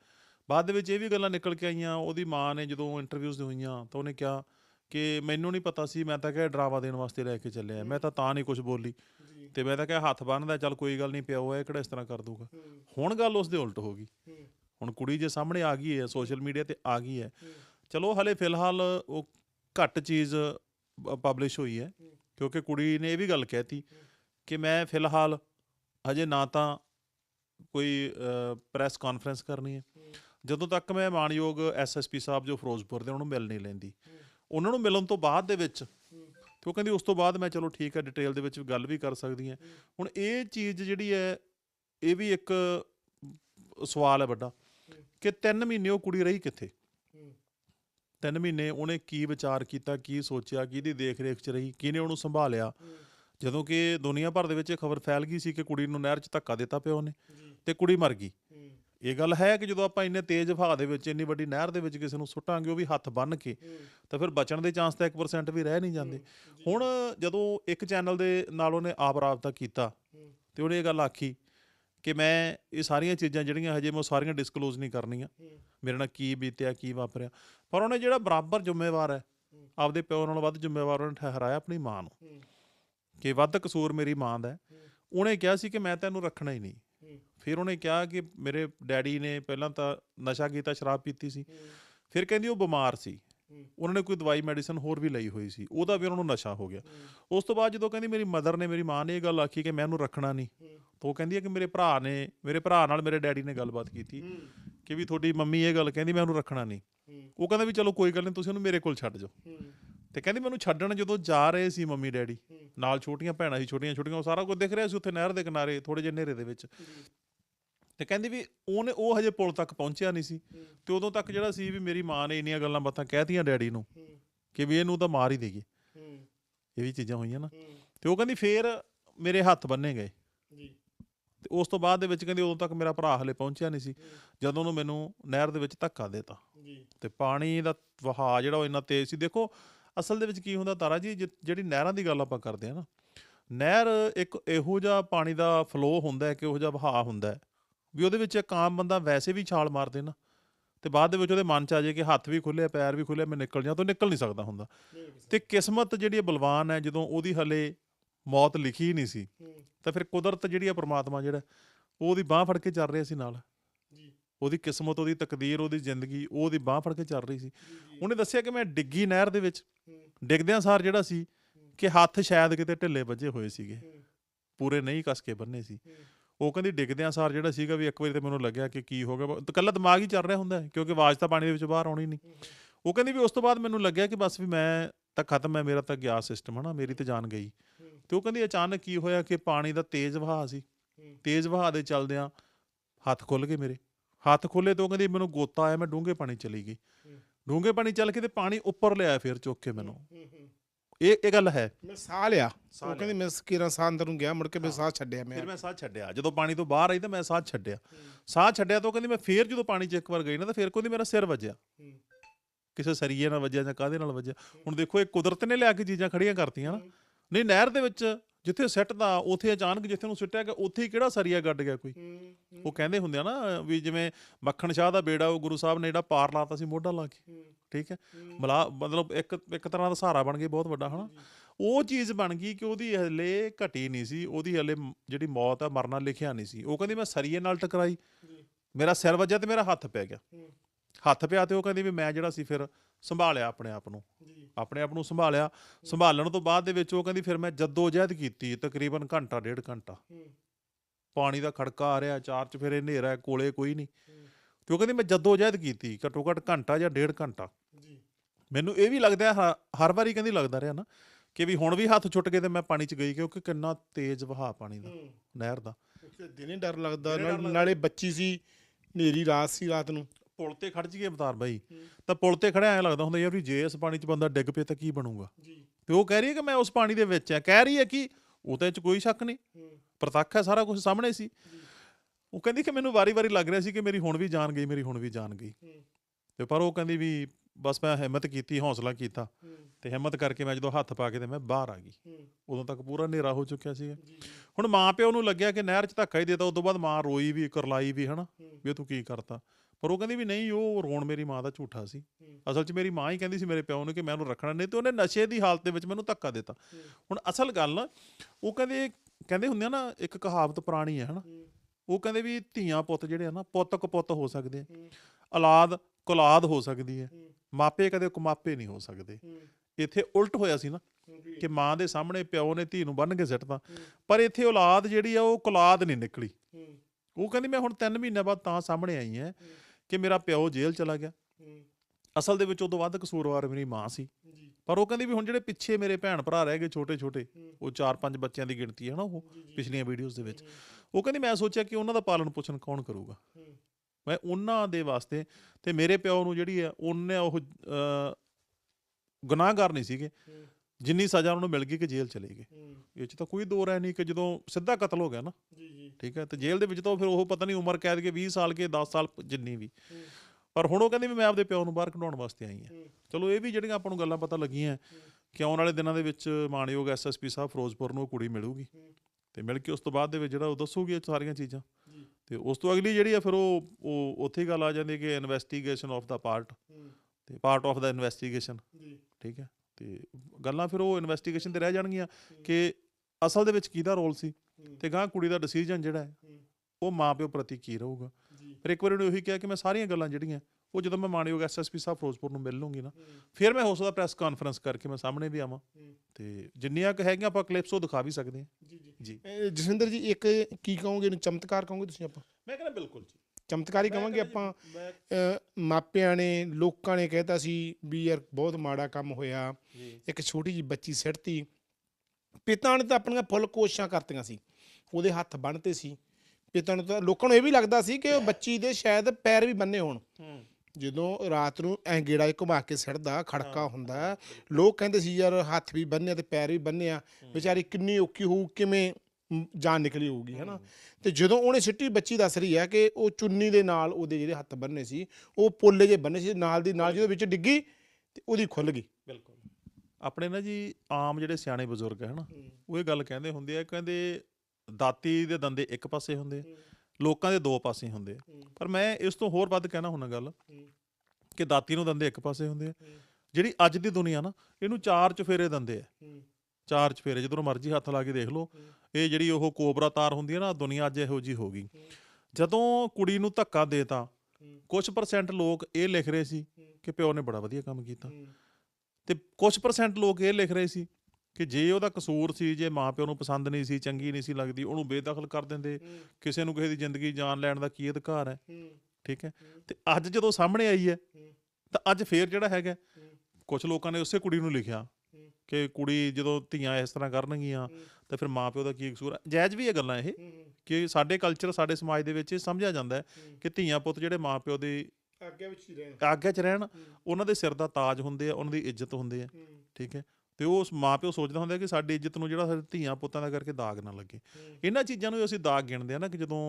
ਬਾਅਦ ਦੇ ਵਿੱਚ ਇਹ ਵੀ ਗੱਲਾਂ ਨਿਕਲ ਕੇ ਆਈਆਂ ਉਹਦੀ ਮਾਂ ਨੇ ਜਦੋਂ ਇੰਟਰਵਿਊਜ਼ ਹੋਈਆਂ ਤਾਂ ਉਹਨੇ ਕਿਹਾ ਕਿ ਮੈਨੂੰ ਨਹੀਂ ਪਤਾ ਸੀ ਮੈਂ ਤਾਂ ਕਿਹਾ ਡਰਾਵਾ ਦੇਣ ਵਾਸਤੇ ਲੈ ਕੇ ਚੱਲਿਆ ਮੈਂ ਤਾਂ ਤਾਂ ਨਹੀਂ ਕੁਝ ਬੋਲੀ। ਤੇ ਮੈਂ ਤਾਂ ਕਿਹਾ ਹੱਥ ਬੰਨਦਾ ਚੱਲ ਕੋਈ ਗੱਲ ਨਹੀਂ ਪਿਓ ਹੈ ਇਹ ਕਿਹੜਾ ਇਸ ਤਰ੍ਹਾਂ ਕਰ ਦੂਗਾ। ਹੁਣ ਗੱਲ ਉਸ ਦੇ ਉਲਟ ਹੋ ਗਈ। ਹੁਣ ਕੁੜੀ ਜੇ ਸਾਹਮਣੇ ਆ ਗਈ ਹੈ ਸੋਸ਼ਲ ਮੀਡੀਆ ਤੇ ਆ ਗਈ ਹੈ। ਚਲੋ ਹਲੇ ਫਿਲਹਾਲ ਉਹ ਘੱਟ ਚੀਜ਼ ਪਬਲਿਸ਼ ਹੋਈ ਹੈ। ਕਿਉਂਕਿ ਕੁੜੀ ਨੇ ਇਹ ਵੀ ਗੱਲ ਕਹਿਤੀ ਕਿ ਮੈਂ ਫਿਲਹਾਲ ਹਜੇ ਨਾ ਤਾਂ ਕੋਈ ਪ੍ਰੈਸ ਕਾਨਫਰੰਸ ਕਰਨੀ ਹੈ। ਜਦੋਂ ਤੱਕ ਮੈਂ ਮਾਨਯੋਗ ਐਸਐਸਪੀ ਸਾਹਿਬ ਜੋ ਫਿਰੋਜ਼ਪੁਰ ਦੇ ਉਹਨੂੰ ਮਿਲ ਨਹੀਂ ਲੈਂਦੀ। ਉਹਨਾਂ ਨੂੰ ਮਿਲਣ ਤੋਂ ਬਾਅਦ ਦੇ ਵਿੱਚ, ਤੇ ਉਹ ਕਹਿੰਦੀ ਉਸ ਤੋਂ ਬਾਅਦ ਮੈਂ ਚਲੋ ਠੀਕ ਹੈ ਡਿਟੇਲ ਦੇ ਵਿੱਚ ਗੱਲ ਵੀ ਕਰ ਸਕਦੀ ਹਾਂ। ਹੁਣ ਇਹ ਚੀਜ਼ ਜਿਹੜੀ ਹੈ, ਇਹ ਵੀ ਇੱਕ ਸਵਾਲ ਹੈ ਵੱਡਾ, ਕਿ 3 ਮਹੀਨੇ ਉਹ ਕੁੜੀ ਰਹੀ ਕਿੱਥੇ? 3 ਮਹੀਨੇ ਉਹਨੇ ਕੀ ਵਿਚਾਰ ਕੀਤਾ, ਕੀ ਸੋਚਿਆ, ਕਿਹਦੀ ਦੇਖ ਰੇਖ 'ਚ ਰਹੀ, ਕਿਹਨੇ ਉਹਨੂੰ ਸੰਭਾਲਿਆ? ਜਦੋਂ ਕਿ ਦੁਨੀਆ ਭਰ ਦੇ ਵਿੱਚ ਇਹ ਖਬਰ ਫੈਲ ਗਈ ਸੀ ਕਿ ਕੁੜੀ ਨੂੰ ਨਹਿਰ 'ਚ ਧੱਕਾ ਦਿੱਤਾ ਪਿਓ ਨੇ ਤੇ ਕੁੜੀ ਮਰ ਗਈ। ਇਹ ਗੱਲ ਹੈ ਕਿ ਜਦੋਂ ਆਪਾਂ ਇੰਨੇ ਤੇਜ਼ ਵਹਾਅ ਦੇ ਵਿੱਚ ਇੰਨੀ ਵੱਡੀ ਨਹਿਰ ਦੇ ਵਿੱਚ ਕਿਸੇ ਨੂੰ ਸੁੱਟਾਂਗੇ ਉਹ ਵੀ ਹੱਥ ਬੰਨ ਕੇ ਤਾਂ ਫਿਰ ਬਚਣ ਦੇ ਚਾਂਸ ਤਾਂ 1% ਵੀ ਰਹਿ ਨਹੀਂ ਜਾਂਦੇ। ਹੁਣ ਜਦੋਂ ਇੱਕ ਚੈਨਲ ਦੇ ਨਾਲ ਉਹਨੇ ਆਪ ਰਾਬਤਾ ਕੀਤਾ ਤੇ ਉਹਨੇ ਇਹ ਗੱਲ ਆਖੀ ਕਿ ਮੈਂ ਇਹ ਸਾਰੀਆਂ ਚੀਜ਼ਾਂ ਜਿਹੜੀਆਂ ਹਜੇ ਮੈਂ ਸਾਰੀਆਂ ਡਿਸਕਲੋਜ਼ ਨਹੀਂ ਕਰਨੀਆਂ। ਮੇਰੇ ਨਾਲ ਕੀ ਬੀਤਿਆ ਕੀ ਵਾਪਰਿਆ। ਪਰ ਉਹਨੇ ਜਿਹੜਾ ਬਰਾਬਰ ਜ਼ਿੰਮੇਵਾਰ ਹੈ ਆਪਦੇ ਪਿਓ ਨਾਲੋਂ ਵੱਧ ਜ਼ਿੰਮੇਵਾਰ ਉਹਨੇ ਠਹਿਰਾਇਆ ਆਪਣੀ ਮਾਂ ਨੂੰ ਕਿ ਵੱਧ ਕਸੂਰ ਮੇਰੀ ਮਾਂ ਦਾ ਹੈ। ਉਹਨੇ ਕਿਹਾ ਸੀ ਕਿ ਮੈਂ ਤੈਨੂੰ ਰੱਖਣਾ ਹੀ ਨਹੀਂ। ਫਿਰ ਉਹਨੇ ਕਿਹਾ ਕਿ ਮੇਰੇ ਡੈਡੀ ਨੇ ਪਹਿਲਾਂ ਤਾਂ ਨਸ਼ਾ ਕੀਤਾ ਸ਼ਰਾਬ ਪੀਤੀ ਸੀ। ਫਿਰ ਕਹਿੰਦੀ ਉਹ ਬਿਮਾਰ ਸੀ। ਉਹਨਾਂ ਨੇ ਕੋਈ ਦਵਾਈ ਮੈਡੀਸਨ ਹੋਰ ਵੀ ਲਈ ਹੋਈ ਸੀ। ਉਹਦਾ ਵੀ ਉਹਨਾਂ ਨੂੰ ਨਸ਼ਾ ਹੋ ਗਿਆ। ਉਸ ਤੋਂ ਬਾਅਦ ਜਦੋਂ ਕਹਿੰਦੀ ਮੇਰੀ ਮਦਰ ਨੇ ਮੇਰੀ ਮਾਂ ਨੇ ਇਹ ਗੱਲ ਆਖੀ ਕਿ ਮੈਂ ਇਹਨੂੰ ਰੱਖਣਾ ਨਹੀਂ ਤਾਂ ਉਹ ਕਹਿੰਦੀ ਹੈ ਕਿ ਮੇਰੇ ਭਰਾ ਨੇ ਮੇਰੇ ਭਰਾ ਨਾਲ ਮੇਰੇ ਡੈਡੀ ਨੇ ਗੱਲਬਾਤ ਕੀਤੀ ਕਿ ਵੀ ਤੁਹਾਡੀ ਮੰਮੀ ਇਹ ਗੱਲ ਕਹਿੰਦੀ ਮੈਂ ਉਹਨੂੰ ਰੱਖਣਾ ਨਹੀਂ। ਉਹ ਕਹਿੰਦਾ ਵੀ ਚਲੋ ਕੋਈ ਗੱਲ ਨਹੀਂ ਤੁਸੀਂ ਉਹਨੂੰ ਮੇਰੇ ਕੋਲ ਛੱਡ ਜਾਓ। ਤੇ ਕਹਿੰਦੀ ਮੈਨੂੰ ਛੱਡਣ ਜਦੋਂ ਜਾ ਰਹੇ ਸੀ ਮੰਮੀ ਡੈਡੀ ਨਾਲ ਛੋਟੀਆਂ ਭੈਣਾਂ ਸੀ ਛੋਟੀਆਂ ਛੋਟੀਆਂ ਉਹ ਸਾਰਾ ਕੁਝ ਦਿਖ ਰਿਹਾ ਸੀ ਉੱਥੇ ਨਹਿਰ ਦੇ ਕਿਨਾਰੇ ਥੋੜੇ ਜਿਹੇ ਹਨੇਰੇ ਦੇ ਵਿੱਚ। ਤੇ ਕਹਿੰਦੀ ਵੀ ਉਹਨੇ ਉਹ ਹਜੇ ਪੁਲ ਤੱਕ ਪਹੁੰਚਿਆ ਨਹੀਂ ਸੀ। ਤੇ ਉਦੋਂ ਤੱਕ ਜਿਹੜਾ ਸੀ ਵੀ ਮੇਰੀ ਮਾਂ ਨੇ ਇੰਨੀਆਂ ਗੱਲਾਂ ਬਾਤਾਂ ਕਹਿਤੀਆਂ ਡੈਡੀ ਨੂੰ ਕਿ ਵੀ ਇਹਨੂੰ ਤਾਂ ਮਾਰ ਹੀ ਦੇਈਏ। ਇਹ ਵੀ ਚੀਜ਼ਾਂ ਹੋਈਆਂ ਨਾ। ਤੇ ਉਹ ਕਹਿੰਦੀ ਫੇਰ ਮੇਰੇ ਹੱਥ ਬੰਨੇ ਗਏ। ਤੇ ਉਸ ਤੋਂ ਬਾਅਦ ਦੇ ਵਿੱਚ ਕਹਿੰਦੀ ਉਦੋਂ ਤੱਕ ਮੇਰਾ ਭਰਾ ਹਲੇ ਪਹੁੰਚਿਆ ਨਹੀਂ ਸੀ। ਜਦੋਂ ਉਹਨੂੰ ਮੈਨੂੰ ਨਹਿਰ ਦੇ ਵਿੱਚ ਧੱਕਾ ਦੇਤਾ। ਤੇ ਪਾਣੀ ਦਾ ਵਹਾਅ ਜਿਹੜਾ ਉਹ ਇੰਨਾ ਤੇਜ਼ ਸੀ। ਦੇਖੋ ਅਸਲ ਦੇ ਵਿੱਚ ਕੀ ਹੁੰਦਾ ਤਾਰਾ ਜੀ ਜਿ- ਜਿਹੜੀ ਨਹਿਰਾਂ ਦੀ ਗੱਲ ਆਪਾਂ ਕਰਦੇ ਆ ਨਾ। ਨਹਿਰ ਇੱਕ ਇਹੋ ਜਿਹਾ ਪਾਣੀ ਦਾ ਫਲੋ ਹੁੰਦਾ ਹੈ ਕਿ ਇਹੋ ਜਿਹਾ ਵਹਾਅ ਹੁੰਦਾ ਹੈ। ਵੀ ਉਹਦੇ ਵਿੱਚ ਇੱਕ ਆਮ ਬੰਦਾ ਵੈਸੇ ਵੀ ਛਾਲ ਮਾਰ ਦੇ ਨਾ ਤੇ ਬਾਅਦ ਦੇ ਵਿੱਚ ਉਹਦੇ ਮਨ ਚ ਆ ਜਾਏ ਕਿ ਹੱਥ ਵੀ ਖੁੱਲੇ ਪੈਰ ਵੀ ਖੁੱਲੇ ਮੈਂ ਨਿਕਲ ਜਾ ਤਾਂ ਨਿਕਲ ਨਹੀਂ ਸਕਦਾ ਹੁੰਦਾ। ਤੇ ਕਿਸਮਤ ਜਿਹੜੀ ਬਲਵਾਨ ਹੈ ਜਦੋਂ ਉਹਦੀ ਹਲੇ ਮੌਤ ਲਿਖੀ ਨਹੀਂ ਸੀ ਤਾਂ ਫਿਰ ਕੁਦਰਤ ਜਿਹੜੀ ਹੈ ਪ੍ਰਮਾਤਮਾ ਜਿਹੜਾ ਉਹ ਉਹਦੀ ਬਾਹ ਫੜ ਕੇ ਚੱਲ ਰਿਹਾ ਸੀ ਨਾਲ। ਉਹਦੀ ਕਿਸਮਤ ਉਹਦੀ ਤਕਦੀਰ ਉਹਦੀ ਜ਼ਿੰਦਗੀ ਉਹ ਉਹਦੀ ਬਾਹ ਫੜ ਕੇ ਚੱਲ ਰਹੀ ਸੀ। ਉਹਨੇ ਦੱਸਿਆ ਕਿ ਮੈਂ ਡਿੱਗੀ ਨਹਿਰ ਦੇ ਵਿੱਚ ਡਿੱਗਦਿਆਂ ਸਾਰ ਜਿਹੜਾ ਸੀ ਕਿ ਹੱਥ ਸ਼ਾਇਦ ਕਿਤੇ ਢਿੱਲੇ ਵੱਜੇ ਹੋਏ ਸੀਗੇ ਪੂਰੇ ਨਹੀਂ ਕਸ ਕੇ ਬੰਨੇ ਸੀ। ਉਹ ਕਹਿੰਦੀ ਡਿੱਗਦਿਆਂ ਸਾਰ ਜਿਹੜਾ ਸੀਗਾ ਵੀ ਇੱਕ ਵਾਰੀ ਤੇ ਮੈਨੂੰ ਲੱਗਿਆ ਕਿ ਕੀ ਹੋ ਗਿਆ ਕੱਲਾ ਦਿਮਾਗ ਹੀ ਚੱਲ ਰਿਹਾ ਹੁੰਦਾ ਕਿਉਂਕਿ ਆਵਾਜ਼ ਤਾਂ ਪਾਣੀ ਦੇ ਵਿੱਚ ਬਾਹਰ ਆਉਣੀ ਨਹੀਂ। ਉਹ ਕਹਿੰਦੀ ਵੀ ਉਸ ਤੋਂ ਬਾਅਦ ਮੈਨੂੰ ਲੱਗਿਆ ਕਿ ਬਸ ਵੀ ਮੈਂ ਤਾਂ ਖਤਮ ਹੈ ਮੇਰਾ ਤਾਂ ਗਿਆ ਸਿਸਟਮ ਹਨਾ ਮੇਰੀ ਤਾਂ ਜਾਨ ਗਈ। ਤੇ ਉਹ ਕਹਿੰਦੀ ਅਚਾਨਕ ਕੀ ਹੋਇਆ ਕਿ ਪਾਣੀ ਦਾ ਤੇਜ਼ ਵਹਾਅ ਸੀ। ਤੇਜ਼ ਵਹਾਅ ਦੇ ਚੱਲਦਿਆਂ ਹੱਥ ਖੁੱਲ ਗਏ ਮੇਰੇ। ਹੱਥ ਖੁੱਲੇ ਤੋਂ ਕਹਿੰਦੀ ਮੈਨੂੰ ਗੋਤਾ ਆਇਆ ਮੈਂ ਡੂੰਘੇ ਪਾਣੀ ਚਲੀ ਗਈ। ਡੂੰਘੇ ਪਾਣੀ ਚੱਲ ਕੇ ਤੇ ਪਾਣੀ ਉੱਪਰ ਲਿਆਇਆ ਫਿਰ ਚੁੱਕ ਕੇ ਮੈਨੂੰ। ਇਹ ਇਹ ਗੱਲ ਹੈ। ਮੈਂ ਸਾਹ ਲਿਆ। ਉਹ ਕਹਿੰਦੀ ਮੈਂ ਸਕੀਰਾਂ ਸਾਹ ਅੰਦਰ ਨੂੰ ਗਿਆ ਮੁੜ ਕੇ ਮੈਂ ਸਾਹ ਛੱਡਿਆ ਫਿਰ ਮੈਂ ਮੈਂ ਸਾਹ ਛੱਡਿਆ। ਜਦੋਂ ਪਾਣੀ ਤੋਂ ਬਾਹਰ ਆਈ ਤਾਂ ਮੈਂ ਸਾਹ ਛੱਡਿਆ। ਸਾਹ ਛੱਡਿਆ ਤਾਂ ਉਹ ਕਹਿੰਦੀ ਮੈਂ ਫੇਰ ਜਦੋਂ ਪਾਣੀ 'ਚ ਇੱਕ ਵਾਰ ਗਈ ਨਾ ਤਾਂ ਫੇਰ ਕਹਿੰਦੀ ਮੇਰਾ ਸਿਰ ਵੱਜਿਆ। ਕਿਸੇ ਸਰੀਏ ਨਾਲ ਵੱਜਿਆ ਜਾਂ ਕਾਹਦੇ ਨਾਲ ਵੱਜਿਆ? ਹੁਣ ਦੇਖੋ ਇਹ ਕੁਦਰਤ ਨੇ ਲਿਆ ਕੇ ਚੀਜ਼ਾਂ ਖੜੀਆਂ ਕਰਤੀਆਂ ਨਾ। ਨਹੀਂ ਨਹਿਰ ਦੇ ਵਿੱਚ ਜਿੱਥੇ ਸਿੱਟਦਾ ਉੱਥੇ ਅਚਾਨਕ ਜਿੱਥੇ ਨੂੰ ਸਿੱਟਿਆ ਗਿਆ ਉੱਥੇ ਹੀ ਕਿਹੜਾ ਸਰੀਆ ਗੱਡ ਗਿਆ ਕੋਈ? ਉਹ ਕਹਿੰਦੇ ਹੁੰਦੇ ਆ ਨਾ ਵੀ ਜਿਵੇਂ ਮੱਖਣ ਸ਼ਾਹ ਦਾ ਬੇੜਾ ਉਹ ਗੁਰੂ ਸਾਹਿਬ ਨੇ ਜਿਹੜਾ ਪਾਰ ਲਾਤਾ ਸੀ ਮੋਢਾ ਲਾ ਕੇ। ਠੀਕ ਹੈ? ਮਲਾ ਮਤਲਬ ਇੱਕ ਇੱਕ ਤਰ੍ਹਾਂ ਦਾ ਸਹਾਰਾ ਬਣ ਗਿਆ ਬਹੁਤ ਵੱਡਾ ਹਨਾ? ਉਹ ਚੀਜ਼ ਬਣ ਗਈ ਕਿ ਉਹਦੀ ਹਲੇ ਘਟੀ ਨਹੀਂ ਸੀ ਉਹਦੀ ਹਲੇ ਜਿਹੜੀ ਮੌਤ ਆ ਮਰਨਾ ਲਿਖਿਆ ਨਹੀਂ ਸੀ। ਉਹ ਕਹਿੰਦੀ ਮੈਂ ਸਰੀਏ ਨਾਲ ਟਕਰਾਈ। ਮੇਰਾ ਸਿਰ ਵੱਜਿਆ ਤੇ ਮੇਰਾ ਹੱਥ ਪੈ ਗਿਆ। ਹੱਥ ਪਿਆ ਤੇ ਉਹ ਕਹਿੰਦੀ ਵੀ ਮੈਂ ਜਿਹੜਾ ਸੀ ਫਿਰ ਸੰਭਾਲਿਆ ਆਪਣੇ ਆਪ ਨੂੰ। ਆਪਣੇ ਆਪ ਨੂੰ ਸੰਭਾਲਿਆ। ਸੰਭਾਲਣ ਤੋਂ ਬਾਅਦ ਦੇ ਵਿੱਚ ਉਹ ਕਹਿੰਦੀ ਫਿਰ ਮੈਂ ਜੱਦੋ ਜਹਿਦ ਕੀਤੀ ਤਕਰੀਬਨ ਘੰਟਾ ਡੇਢ ਘੰਟਾ। ਪਾਣੀ ਦਾ ਖੜਕਾ ਆ ਰਿਹਾ ਚਾਰ ਚ ਫਿਰ ਹਨੇਰਾ ਕੋਲੇ ਕੋਈ ਨਹੀਂ। ਤੇ ਉਹ ਕਹਿੰਦੀ ਮੈਂ ਜੱਦੋ ਜਹਿਦ ਕੀਤੀ ਘੱਟੋ ਘੱਟ ਘੰਟਾ ਜਾਂ ਡੇਢ ਘੰਟਾ। ਮੈਨੂੰ ਇਹ ਵੀ ਲੱਗਦਾ ਹਰ ਵਾਰੀ ਕਹਿੰਦੀ ਲੱਗਦਾ ਰਿਹਾ ਨਾ ਕਿ ਵੀ ਹੁਣ ਵੀ ਹੱਥ ਛੁੱਟ ਗਏ ਤੇ ਮੈਂ ਪਾਣੀ ਚ ਗਈ ਕਿਉਂਕਿ ਕਿੰਨਾ ਤੇਜ਼ ਵਹਾਅ ਪਾਣੀ ਦਾ ਨਹਿਰ ਦਾ। ਦਿਨੇ ਡਰ ਲੱਗਦਾ ਨਾਲ- ਨਾਲੇ ਬੱਚੀ ਸੀ ਹਨੇਰੀ ਰਾਤ ਸੀ ਰਾਤ ਨੂੰ। ਪੁਲ ਤੇ ਖੜ ਜੀਏ ਅਵਤਾਰ ਬਾਈ ਤਾਂ ਪੁਲ ਤੇ ਖੜਿਆ ਐਂ ਲੱਗਦਾ ਹੁੰਦਾ ਯਾਰ ਵੀ ਜੇ ਇਸ ਪਾਣੀ 'ਚ ਬੰਦਾ ਡਿੱਗ ਪਏ ਤਾਂ ਕੀ ਬਣੂਗਾ? ਤੇ ਉਹ ਕਹਿ ਰਹੀ ਹੈ ਕਿ ਮੈਂ ਉਸ ਪਾਣੀ ਦੇ ਵਿੱਚ ਆ। ਕਹਿ ਰਹੀ ਹੈ ਕਿ ਉਹ ਤਾਂ ਇਹ 'ਚ ਕੋਈ ਸ਼ੱਕ ਨਹੀਂ। ਪ੍ਰਤੱਖ ਹੈ ਸਾਰਾ ਕੁਝ ਸਾਹਮਣੇ ਸੀ। ਉਹ ਕਹਿੰਦੀ ਕਿ ਮੈਨੂੰ ਵਾਰੀ-ਵਾਰੀ ਲੱਗ ਰਿਹਾ ਸੀ ਕਿ ਮੇਰੀ ਹੁਣ ਵੀ ਜਾਨ ਗਈ ਮੇਰੀ ਹੁਣ ਵੀ ਜਾਨ ਗਈ। ਤੇ ਪਰ ਉਹ ਕਹਿੰਦੀ ਵੀ ਬਸ ਮੈਂ ਹਿੰਮਤ ਕੀਤੀ ਹੌਸਲਾ ਕੀਤਾ। ਤੇ ਹਿੰਮਤ ਕਰਕੇ ਮੈਂ ਜਦੋਂ ਹੱਥ ਪਾ ਕੇ ਤੇ ਮੈਂ ਬਾਹਰ ਆ ਗਈ। ਉਦੋਂ ਤੱਕ ਪੂਰਾ ਹਨੇਰਾ ਹੋ ਚੁੱਕਿਆ ਸੀਗਾ। ਹੁਣ ਮਾਂ ਪਿਓ ਨੂੰ ਲੱਗਿਆ ਕਿ ਨਹਿਰ 'ਚ ਧੱਕਾ ਹੀ ਦੇਤਾ ਉਸ ਤੋਂ ਬਾਅਦ ਮਾਂ ਰੋਈ ਵੀ ਕਰਲਾਈ ਵੀ ਹਨਾ? ਵੀ ਤੂੰ ਕੀ ਕਰਤਾ? ਪਰ ਉਹ ਕਹਿੰਦੀ ਵੀ ਨਹੀਂ, ਉਹ ਰੋਣ ਮੇਰੀ ਮਾਂ ਦਾ ਝੂਠਾ ਸੀ। ਅਸਲ 'ਚ ਮੇਰੀ ਮਾਂ ਹੀ ਕਹਿੰਦੀ ਸੀ ਮੇਰੇ ਪਿਓ ਨੂੰ ਕਿ ਮੈਂ ਉਹਨੂੰ ਰੱਖਣਾ ਨਹੀਂ, ਤੇ ਉਹਨੇ ਨਸ਼ੇ ਦੀ ਹਾਲਤ ਦੇ ਵਿੱਚ ਮੈਨੂੰ ਧੱਕਾ ਦਿੱਤਾ। ਹੁਣ ਅਸਲ ਗੱਲ, ਉਹ ਕਹਿੰਦੇ ਕਹਿੰਦੇ ਹੁੰਦੇ ਆ ਨਾ, ਇੱਕ ਕਹਾਵਤ ਪੁਰਾਣੀ ਹੈ, ਹਨਾ? ਉਹ ਕਹਿੰਦੇ ਵੀ ਧੀਆਂ ਪੁੱਤ ਜਿਹੜੇ ਆ ਨਾ, ਪੁੱਤ ਕਪੁੱਤ ਹੋ ਸਕਦੇ ਆ। ਔਲਾਦ ਕੁਲਾਦ ਹੋ ਸਕਦੀ ਹੈ। ਮਾਪੇ ਕਦੇ ਕੁਮਾਪੇ ਨਹੀਂ ਹੋ ਸਕਦੇ। ਇੱਥੇ ਉਲਟ ਹੋਇਆ ਸੀ ਨਾ, ਕਿ ਮਾਂ ਦੇ ਸਾਹਮਣੇ ਪਿਓ ਨੇ ਧੀ ਨੂੰ ਬੰਨ ਕੇ ਸਿੱਟਤਾ। ਪਰ ਇੱਥੇ ਔਲਾਦ ਜਿਹੜੀ ਆ, ਉਹ ਕੁਲਾਦ ਨਹੀਂ ਨਿਕਲੀ। ਉਹ ਕਹਿੰਦੀ, ਮੈਂ ਹੁਣ 3 ਮਹੀਨੇ ਬਾਅਦ ਤਾਂ ਸਾਹਮਣੇ ਆਈ ਐ ਕਿ ਮੇਰਾ ਪਿਓ ਜੇਲ੍ਹ ਚਲਾ ਗਿਆ। ਅਸਲ ਦੇ ਵਿੱਚ ਉਦੋਂ ਵੱਧ ਕਸੂਰਵਾਰ ਮੇਰੀ ਮਾਂ ਸੀ। ਪਰ ਉਹ ਕਹਿੰਦੀ ਵੀ ਹੁਣ ਜਿਹੜੇ ਪਿੱਛੇ ਮੇਰੇ ਭੈਣ ਭਰਾ ਰਹਿ ਗਏ ਛੋਟੇ ਛੋਟੇ ਉਹ 4-5 ਬੱਚਿਆਂ ਦੀ ਗਿਣਤੀ ਹੈ ਨਾ ਉਹ ਪਿਛਲੀਆਂ ਵੀਡੀਓਜ਼ ਦੇ ਵਿੱਚ। ਉਹ ਕਹਿੰਦੀ ਮੈਂ ਸੋਚਿਆ ਕਿ ਉਹਨਾਂ ਦਾ ਪਾਲਣ ਪੋਸ਼ਣ ਕੌਣ ਕਰੂਗਾ? ਮੈਂ ਉਹਨਾਂ ਦੇ ਵਾਸਤੇ ਤੇ ਮੇਰੇ ਪਿਓ ਨੂੰ ਜਿਹੜੀ ਆ ਉਹਨੇ ਉਹ ਗੁਨਾਹਗਾਰ ਨਹੀਂ ਸੀਗੇ। ਜਿੰਨੀ ਸਜ਼ਾ ਉਹਨਾਂ ਨੂੰ ਮਿਲ ਗਈ ਕਿ ਜੇਲ੍ਹ ਚਲੇ ਗਏ। ਇਹ ਚ ਤਾਂ ਕੋਈ ਦੋ ਰਾਏ ਨਹੀਂ ਕਿ ਜਦੋਂ ਸਿੱਧਾ ਕਤਲ ਹੋ ਗਿਆ ਨਾ। ਠੀਕ ਹੈ ਤੇ ਜੇਲ੍ਹ ਦੇ ਵਿੱਚ ਤਾਂ ਫਿਰ ਉਹ ਪਤਾ ਨਹੀਂ ਉਮਰ ਕੈਦ ਕੇ 20 ਸਾਲ ਕੇ 10 ਸਾਲ ਜਿੰਨੀ ਵੀ। ਪਰ ਹੁਣ ਉਹ ਕਹਿੰਦੇ ਵੀ ਮੈਂ ਆਪਦੇ ਪਿਓ ਨੂੰ ਬਾਹਰ ਕਢਾਉਣ ਵਾਸਤੇ ਆਈ ਹਾਂ। ਚਲੋ ਇਹ ਵੀ ਜਿਹੜੀਆਂ ਆਪਾਂ ਨੂੰ ਗੱਲਾਂ ਪਤਾ ਲੱਗੀਆਂ ਕਿ ਆਉਣ ਵਾਲੇ ਦਿਨਾਂ ਦੇ ਵਿੱਚ ਮਾਨਯੋਗ ਐਸਐਸਪੀ ਸਾਹਿਬ ਫਿਰੋਜ਼ਪੁਰ ਨੂੰ ਉਹ ਕੁੜੀ ਮਿਲੂਗੀ। ਤੇ ਮਿਲ ਕੇ ਉਸ ਤੋਂ ਬਾਅਦ ਦੇ ਵਿੱਚ ਜਿਹੜਾ ਉਹ ਦੱਸੂਗੀ ਇਹ ਸਾਰੀਆਂ ਚੀਜ਼ਾਂ। ਤੇ ਉਸ ਤੋਂ ਅਗਲੀ ਜਿਹੜੀ ਆ ਫਿਰ ਉਹ ਉਹ ਉੱਥੇ ਹੀ ਗੱਲ ਆ ਜਾਂਦੀ ਕਿ ਇਨਵੈਸਟੀਗੇਸ਼ਨ ਆਫ ਦਾ ਪਾਰਟ ਤੇ ਪਾਰਟ ਆਫ ਦਾ ਇਨਵੈਸਟੀਗੇਸ਼ਨ ਠੀਕ ਹੈ। ਤੇ ਗੱਲਾਂ ਫਿਰ ਉਹ ਇਨਵੈਸਟੀਗੇਸ਼ਨ ਤੇ ਰਹਿ ਜਾਣਗੀਆਂ ਕਿ ਅਸਲ ਦੇ ਵਿੱਚ ਕਿਹਦਾ ਰੋਲ ਸੀ ਤੇ ਗਾਂ ਕੁੜੀ ਦਾ ਡਿਸੀਜਨ ਜਿਹੜਾ ਹੈ ਉਹ ਮਾਪਿਓ ਪ੍ਰਤੀ ਕੀ ਰਹੂਗਾ। ਫਿਰ ਇੱਕ ਵਾਰ ਉਹਨੇ ਉਹੀ ਕਿਹਾ ਕਿ ਮੈਂ ਸਾਰੀਆਂ ਗੱਲਾਂ ਜਿਹੜੀਆਂ ਉਹ ਜਦੋਂ ਮੈਂ ਮਾਨਯੋਗ ਐਸਐਸਪੀ ਸਾਹਿਬ ਫਿਰੋਜ਼ਪੁਰ ਨੂੰ ਮਿਲ ਲੂੰਗੀ ਨਾ ਫਿਰ ਮੈਂ ਹੋ ਸਕਦਾ ਪ੍ਰੈਸ ਕਾਨਫਰੰਸ ਕਰਕੇ ਮੈਂ ਸਾਹਮਣੇ ਵੀ ਆਵਾਂ ਤੇ ਜਿੰਨੀਆਂ ਕੁ ਹੈਗੀਆਂ ਆਪਾਂ ਕਲਿੱਪਸ ਉਹ ਦਿਖਾ ਵੀ ਸਕਦੇ ਹਾਂ। ਜੀ ਇਹ ਜਸਵਿੰਦਰ ਜੀ ਇੱਕ ਕੀ ਕਹੋਗੇ ਇਹਨੂੰ ਚਮਤਕਾਰ ਕਹੋਗੇ ਤੁਸੀਂ ਆਪਾਂ? ਮੈਂ ਕਹਿੰਦਾ ਬਿਲਕੁਲ ਜੀ। ਚਮਤਕਾਰੀ ਕਹਾਂਗੇ ਆਪਾਂ ਮਾਪਿਆਂ ਨੇ ਲੋਕਾਂ ਨੇ ਕਹਿਤਾ ਸੀ ਵੀ ਯਾਰ ਬਹੁਤ ਮਾੜਾ ਕੰਮ ਹੋਇਆ। ਇੱਕ ਛੋਟੀ ਜੀ ਬੱਚੀ ਸਿੱਟਤੀ। ਪਿਤਾ ਨੇ ਤਾਂ ਆਪਣੀਆਂ ਫੁੱਲ ਕੋਸ਼ਿਸ਼ਾਂ ਕਰਤੀਆਂ ਸੀ। ਉਹਦੇ ਹੱਥ ਬੰਨ੍ਹਤੇ ਸੀ। ਪਿਤਾ ਨੂੰ ਤਾਂ ਲੋਕਾਂ ਨੂੰ ਇਹ ਵੀ ਲੱਗਦਾ ਸੀ ਕਿ ਉਹ ਬੱਚੀ ਦੇ ਸ਼ਾਇਦ ਪੈਰ ਵੀ ਬੰਨੇ ਹੋਣ। ਜਦੋਂ ਰਾਤ ਨੂੰ ਐਂ ਗੇੜਾ ਘੁਮਾ ਕੇ ਸਿੱਟਦਾ ਖੜਕਾ ਹੁੰਦਾ ਲੋਕ ਕਹਿੰਦੇ ਸੀ ਯਾਰ ਹੱਥ ਵੀ ਬੰਨਿਆ ਤੇ ਪੈਰ ਵੀ ਬੰਨਿਆ ਵਿਚਾਰੀ ਕਿੰਨੀ ਔਖੀ ਹੋਊ ਕਿਵੇਂ ਜਾਨ ਨਿਕਲੀ ਹੋਊਗੀ ਹੈਨਾ? ਤੇ ਜਦੋਂ ਉਹਨੇ ਸਿੱਟੀ ਬੱਚੀ ਦੱਸ ਰਹੀ ਹੈ ਕਿ ਉਹ ਚੁੰਨੀ ਦੇ ਨਾਲ ਉਹਦੇ ਜਿਹੜੇ ਹੱਥ ਬੰਨੇ ਸੀ ਉਹ ਪੋਲੇ ਜੇ ਬੰਨੇ ਸੀ ਨਾਲ ਦੀ ਨਾਲ ਜਦੋਂ ਵਿੱਚ ਡਿੱਗੀ ਤੇ ਉਹਦੀ ਖੁੱਲ ਗਈ। ਬਿਲਕੁਲ। ਆਪਣੇ ਨਾ ਜੀ ਆਮ ਜਿਹੜੇ ਸਿਆਣੇ ਬਜ਼ੁਰਗ ਹੈ ਨਾ ਉਹ ਇਹ ਗੱਲ ਕਹਿੰਦੇ ਹੁੰਦੇ ਆ ਕਹਿੰਦੇ ਦਾਤੀ ਦੇ ਦੰਦੇ ਇੱਕ ਪਾਸੇ ਹੁੰਦੇ ਲੋਕਾਂ ਦੇ ਦੋ ਪਾਸੇ ਹੁੰਦੇ। ਪਰ ਮੈਂ ਇਸ ਤੋਂ ਹੋਰ ਵੱਧ ਕਹਿਣਾ ਹੁੰਦਾ ਗੱਲ ਕਿ ਦਾਤੀ ਨੂੰ ਦੰਦੇ ਇੱਕ ਪਾਸੇ ਹੁੰਦੇ ਆ। ਜਿਹੜੀ ਅੱਜ ਦੀ ਦੁਨੀਆ ਨਾ ਇਹਨੂੰ ਚਾਰ ਚਫੇਰੇ ਦੰਦੇ ਆ। ਚਾਰ ਚਫੇਰੇ ਜਦੋਂ ਮਰਜ਼ੀ ਹੱਥ ਲਾ ਕੇ ਦੇਖ ਲਓ। ਇਹ ਜਿਹੜੀ ਉਹ ਕੋਬਰਾ ਤਾਰ ਹੁੰਦੀ ਹੈ ਨਾ, ਦੁਨੀਆ ਅੱਜ ਇਹੋ ਜੀ ਹੋ ਗਈ। ਜਦੋਂ ਕੁੜੀ ਨੂੰ ਧੱਕਾ ਦੇਤਾ ਕੁਝ ਪਰਸੈਂਟ ਲੋਕ ਇਹ ਲਿਖ ਰਹੇ ਸੀ ਕਿ ਪਿਓ ਨੇ ਬੜਾ ਵਧੀਆ ਕੰਮ ਕੀਤਾ। ਤੇ ਕੁਝ ਪਰਸੈਂਟ ਲੋਕ ਇਹ ਲਿਖ ਰਹੇ ਸੀ ਕਿ ਜੇ ਉਹਦਾ ਕਸੂਰ ਸੀ, ਜੇ ਮਾਪਿਓ ਨੂੰ ਪਸੰਦ ਨਹੀਂ ਸੀ, ਚੰਗੀ ਨਹੀਂ ਸੀ ਲੱਗਦੀ, ਉਹਨੂੰ ਬੇਦਖਲ ਕਰ ਦਿੰਦੇ। ਕਿਸੇ ਨੂੰ ਕਿਸੇ ਦੀ ਜ਼ਿੰਦਗੀ ਜਾਨ ਲੈਣ ਦਾ ਕੀ ਅਧਿਕਾਰ ਹੈ? ਠੀਕ ਹੈ? ਤੇ ਅੱਜ ਜਦੋਂ ਸਾਹਮਣੇ ਆਈ ਹੈ, ਤਾਂ ਅੱਜ ਫੇਰ ਜਿਹੜਾ ਹੈਗਾ ਕੁਝ ਲੋਕਾਂ ਨੇ ਉਸੇ ਕੁੜੀ ਨੂੰ ਲਿਖਿਆ। ਕਿ ਕੁੜੀ ਜਦੋਂ ਧੀਆਂ ਇਸ ਤਰ੍ਹਾਂ ਕਰਨਗੀਆਂ ਤਾਂ ਫਿਰ ਮਾਪਿਓ ਦਾ ਕੀ ਕਸੂਰ ਹੈ ਜਾਇਜ਼ ਵੀ ਇਹ ਗੱਲਾਂ ਇਹ ਕਿ ਸਾਡੇ ਕਲਚਰ ਸਾਡੇ ਸਮਾਜ ਦੇ ਵਿੱਚ ਇਹ ਸਮਝਿਆ ਜਾਂਦਾ ਹੈ ਕਿ ਧੀਆਂ ਪੁੱਤ ਜਿਹੜੇ ਮਾਪਿਓ ਦੇ ਅੱਗੇ ਵਿੱਚ ਹੀ ਰਹਿਣ। ਆਗਿਆ 'ਚ ਰਹਿਣ ਉਹਨਾਂ ਦੇ ਸਿਰ ਦਾ ਤਾਜ ਹੁੰਦੇ ਆ ਉਹਨਾਂ ਦੀ ਇੱਜ਼ਤ ਹੁੰਦੇ ਆ ਠੀਕ ਹੈ? ਤੇ ਉਹ ਮਾਪਿਓ ਸੋਚਦਾ ਹੁੰਦਾ ਕਿ ਸਾਡੀ ਇੱਜ਼ਤ ਨੂੰ ਜਿਹੜਾ ਸਾਡੇ ਧੀਆਂ ਪੁੱਤਾਂ ਦਾ ਕਰਕੇ ਦਾਗ ਨਾ ਲੱਗੇ। ਇਹਨਾਂ ਚੀਜ਼ਾਂ ਨੂੰ ਅਸੀਂ ਦਾਗ ਗਿਣਦੇ ਆ ਨਾ ਕਿ ਜਦੋਂ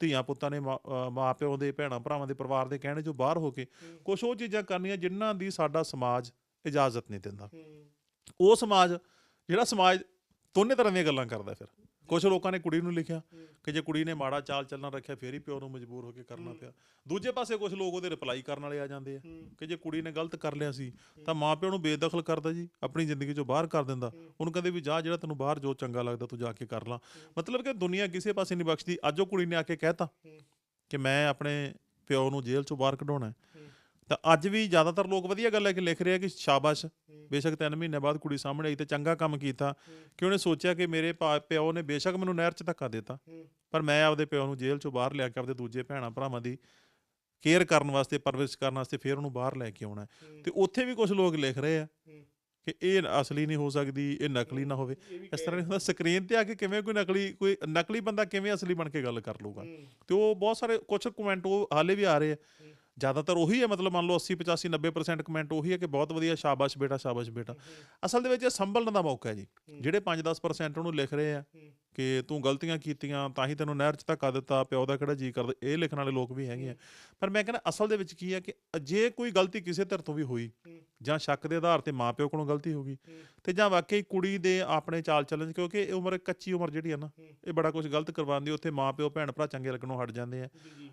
ਧੀਆਂ ਪੁੱਤਾਂ ਨੇ ਮਾਪਿਓ ਦੇ ਭੈਣਾਂ ਭਰਾਵਾਂ ਦੇ ਪਰਿਵਾਰ ਦੇ ਕਹਿਣੇ ਚੋਂ ਬਾਹਰ ਹੋ ਕੇ ਕੁਝ ਉਹ ਚੀਜ਼ਾਂ ਕਰਨੀਆਂ ਜਿਨ੍ਹਾਂ ਦੀ ਸਾਡਾ ਸਮਾਜ ਇਜਾਜ਼ਤ ਨਹੀਂ ਦਿੰਦਾ। ਉਹ ਸਮਾਜ, ਜਿਹੜਾ ਸਮਾਜ ਦੋਨੇ ਤਰ੍ਹਾਂ ਦੀਆਂ ਗੱਲਾਂ ਕਰਦਾ ਫਿਰ। ਕੁਝ ਲੋਕਾਂ ਨੇ ਕੁੜੀ ਨੂੰ ਲਿਖਿਆ ਕਿ ਜੇ ਕੁੜੀ ਨੇ ਮਾੜਾ ਚਾਲ ਚੱਲਣਾ ਰੱਖਿਆ, ਫੇਰ ਹੀ ਪਿਓ ਨੂੰ ਮਜਬੂਰ ਹੋ ਕੇ ਕਰਨਾ ਪਿਆ। ਦੂਜੇ ਪਾਸੇ ਕੁਝ ਲੋਕ ਉਹਦੇ ਰਿਪਲਾਈ ਕਰਨ ਵਾਲੇ ਆ ਜਾਂਦੇ ਆ ਕਿ ਜੇ ਕੁੜੀ ਨੇ ਗਲਤ ਕਰ ਲਿਆ ਸੀ, ਤਾਂ ਮਾਂ ਪਿਓ ਨੂੰ ਬੇਦਖਲ ਕਰਦਾ ਜੀ, ਆਪਣੀ ਜ਼ਿੰਦਗੀ ਚੋਂ ਬਾਹਰ ਕਰ ਦਿੰਦਾ। ਉਹਨੂੰ ਕਹਿੰਦੇ ਵੀ ਜਾ ਜਿਹੜਾ ਤੈਨੂੰ ਬਾਹਰ ਜੋ ਚੰਗਾ ਲੱਗਦਾ ਤੂੰ ਜਾ ਕੇ ਕਰ ਲਾ। ਮਤਲਬ ਕਿ ਦੁਨੀਆ ਕਿਸੇ ਪਾਸੇ ਨਹੀਂ ਬਖਸ਼ਦੀ। ਅੱਜ ਉਹ ਕੁੜੀ ਨੇ ਆ ਕੇ ਕਹਿਤਾ ਕਿ ਮੈਂ ਆਪਣੇ ਪਿਓ ਨੂੰ ਜੇਲ੍ਹ ਚੋਂ ਬਾਹਰ ਕਢਾਉਣਾ ਹੈ। ਤਾਂ ਅੱਜ ਵੀ ਜ਼ਿਆਦਾਤਰ ਲੋਕ ਵਧੀਆ ਗੱਲ ਹੈ ਕਿ ਲਿਖ ਰਹੇ ਆ ਕਿ ਸ਼ਾਬਾਸ਼, ਬੇਸ਼ੱਕ 3 ਮਹੀਨੇ ਬਾਅਦ ਕੁੜੀ ਸਾਹਮਣੇ ਆਈ ਤੇ ਚੰਗਾ ਕੰਮ ਕੀਤਾ। ਕਿ ਉਹਨੇ ਸੋਚਿਆ ਕਿ ਮੇਰੇ ਪਾ- ਪਿਓ ਨੇ ਬੇਸ਼ੱਕ ਮੈਨੂੰ ਨਹਿਰ 'ਚ ਧੱਕਾ ਦਿੱਤਾ। ਪਰ ਮੈਂ ਆਪਦੇ ਪਿਓ ਨੂੰ ਜੇਲ੍ਹ 'ਚੋਂ ਬਾਹਰ ਲਿਆ ਕੇ ਆਪਦੇ ਦੂਜੇ ਭੈਣਾਂ ਭਰਾਵਾਂ ਦੀ ਕੇਅਰ ਕਰਨ ਵਾਸਤੇ, ਪਰਵਰਿਸ਼ ਕਰਨ ਵਾਸਤੇ ਫਿਰ ਉਹਨੂੰ ਬਾਹਰ ਲੈ ਕੇ ਆਉਣਾ ਹੈ। ਤੇ ਉੱਥੇ ਵੀ ਕੁਝ ਲੋਕ ਲਿਖ ਰਹੇ ਆ ਕਿ ਇਹ ਅਸਲੀ ਨਹੀਂ ਹੋ ਸਕਦੀ, ਇਹ ਨਕਲੀ ਨਾ ਹੋਵੇ। ਇਸ ਤਰ੍ਹਾਂ ਨਹੀਂ ਹੁੰਦਾ ਸਕਰੀਨ ਤੇ ਆ ਕੇ ਕਿਵੇਂ ਕੋਈ ਨਕਲੀ ਕੋਈ ਨਕਲੀ ਬੰਦਾ ਕਿਵੇਂ ਅਸਲੀ ਬਣ ਕੇ ਗੱਲ ਕਰ ਲੂਗਾ ਤੇ ਉਹ ਬਹੁਤ ਸਾਰੇ ਕੁਝ ਕਮੈਂਟ ਉਹ ਹਾਲੇ ਵੀ ਆ ਰਹੇ ਆ। ਜ਼ਿਆਦਾਤਰ ਉਹੀ ਹੈ ਮਤਲਬ ਮੰਨ ਲਓ 80 85 90% ਕਮੈਂਟ ਉਹੀ ਹੈ ਕਿ ਬਹੁਤ ਵਧੀਆ ਸ਼ਾਬਾਸ਼ ਬੇਟਾ ਸ਼ਾਬਾਸ਼ ਬੇਟਾ। ਅਸਲ ਦੇ ਵਿੱਚ ਇਹ ਸੰਭਲਣ ਦਾ ਮੌਕਾ ਹੈ ਜੀ। ਜਿਹੜੇ 5-10% ਉਹਨੂੰ ਲਿਖ ਰਹੇ ਆ ਕਿ ਤੂੰ ਗਲਤੀਆਂ ਕੀਤੀਆਂ ਤਾਂ ਹੀ ਤੈਨੂੰ ਨਹਿਰ 'ਚ ਧੱਕਾ ਦਿੱਤਾ ਪਿਓ ਦਾ ਕਿਹੜਾ ਜੀ ਕਰਦਾ ਇਹ ਲਿਖਣ ਵਾਲੇ ਲੋਕ ਵੀ ਹੈਗੇ ਆ। ਪਰ ਮੈਂ ਕਹਿੰਦਾ ਅਸਲ ਦੇ ਵਿੱਚ ਕੀ ਹੈ ਕਿ ਜੇ ਕੋਈ ਗਲਤੀ ਕਿਸੇ ਧਿਰ ਤੋਂ ਵੀ ਹੋਈ ਜਾਂ ਸ਼ੱਕ ਦੇ ਆਧਾਰ ਤੇ ਮਾਪਿਓ ਕੋਲੋਂ ਗਲਤੀ ਹੋ ਗਈ ਤੇ ਜਾਂ ਵਾਕਈ ਕੁੜੀ ਦੇ ਆਪਣੇ ਚਾਲ ਚੱਲਣ 'ਚ ਕਿਉਂਕਿ ਇਹ ਉਮਰ ਕੱਚੀ ਉਮਰ ਜਿਹੜੀ ਆ ਨਾ ਇਹ ਬੜਾ ਕੁਝ ਗਲਤ ਕਰਵਾਉਂਦੀ ਉੱਥੇ ਮਾਪਿਓ ਭੈਣ ਭਰਾ ਚੰਗੇ ਲੱਗਣੋਂ ਹਟ ਜਾਂਦੇ ਆ।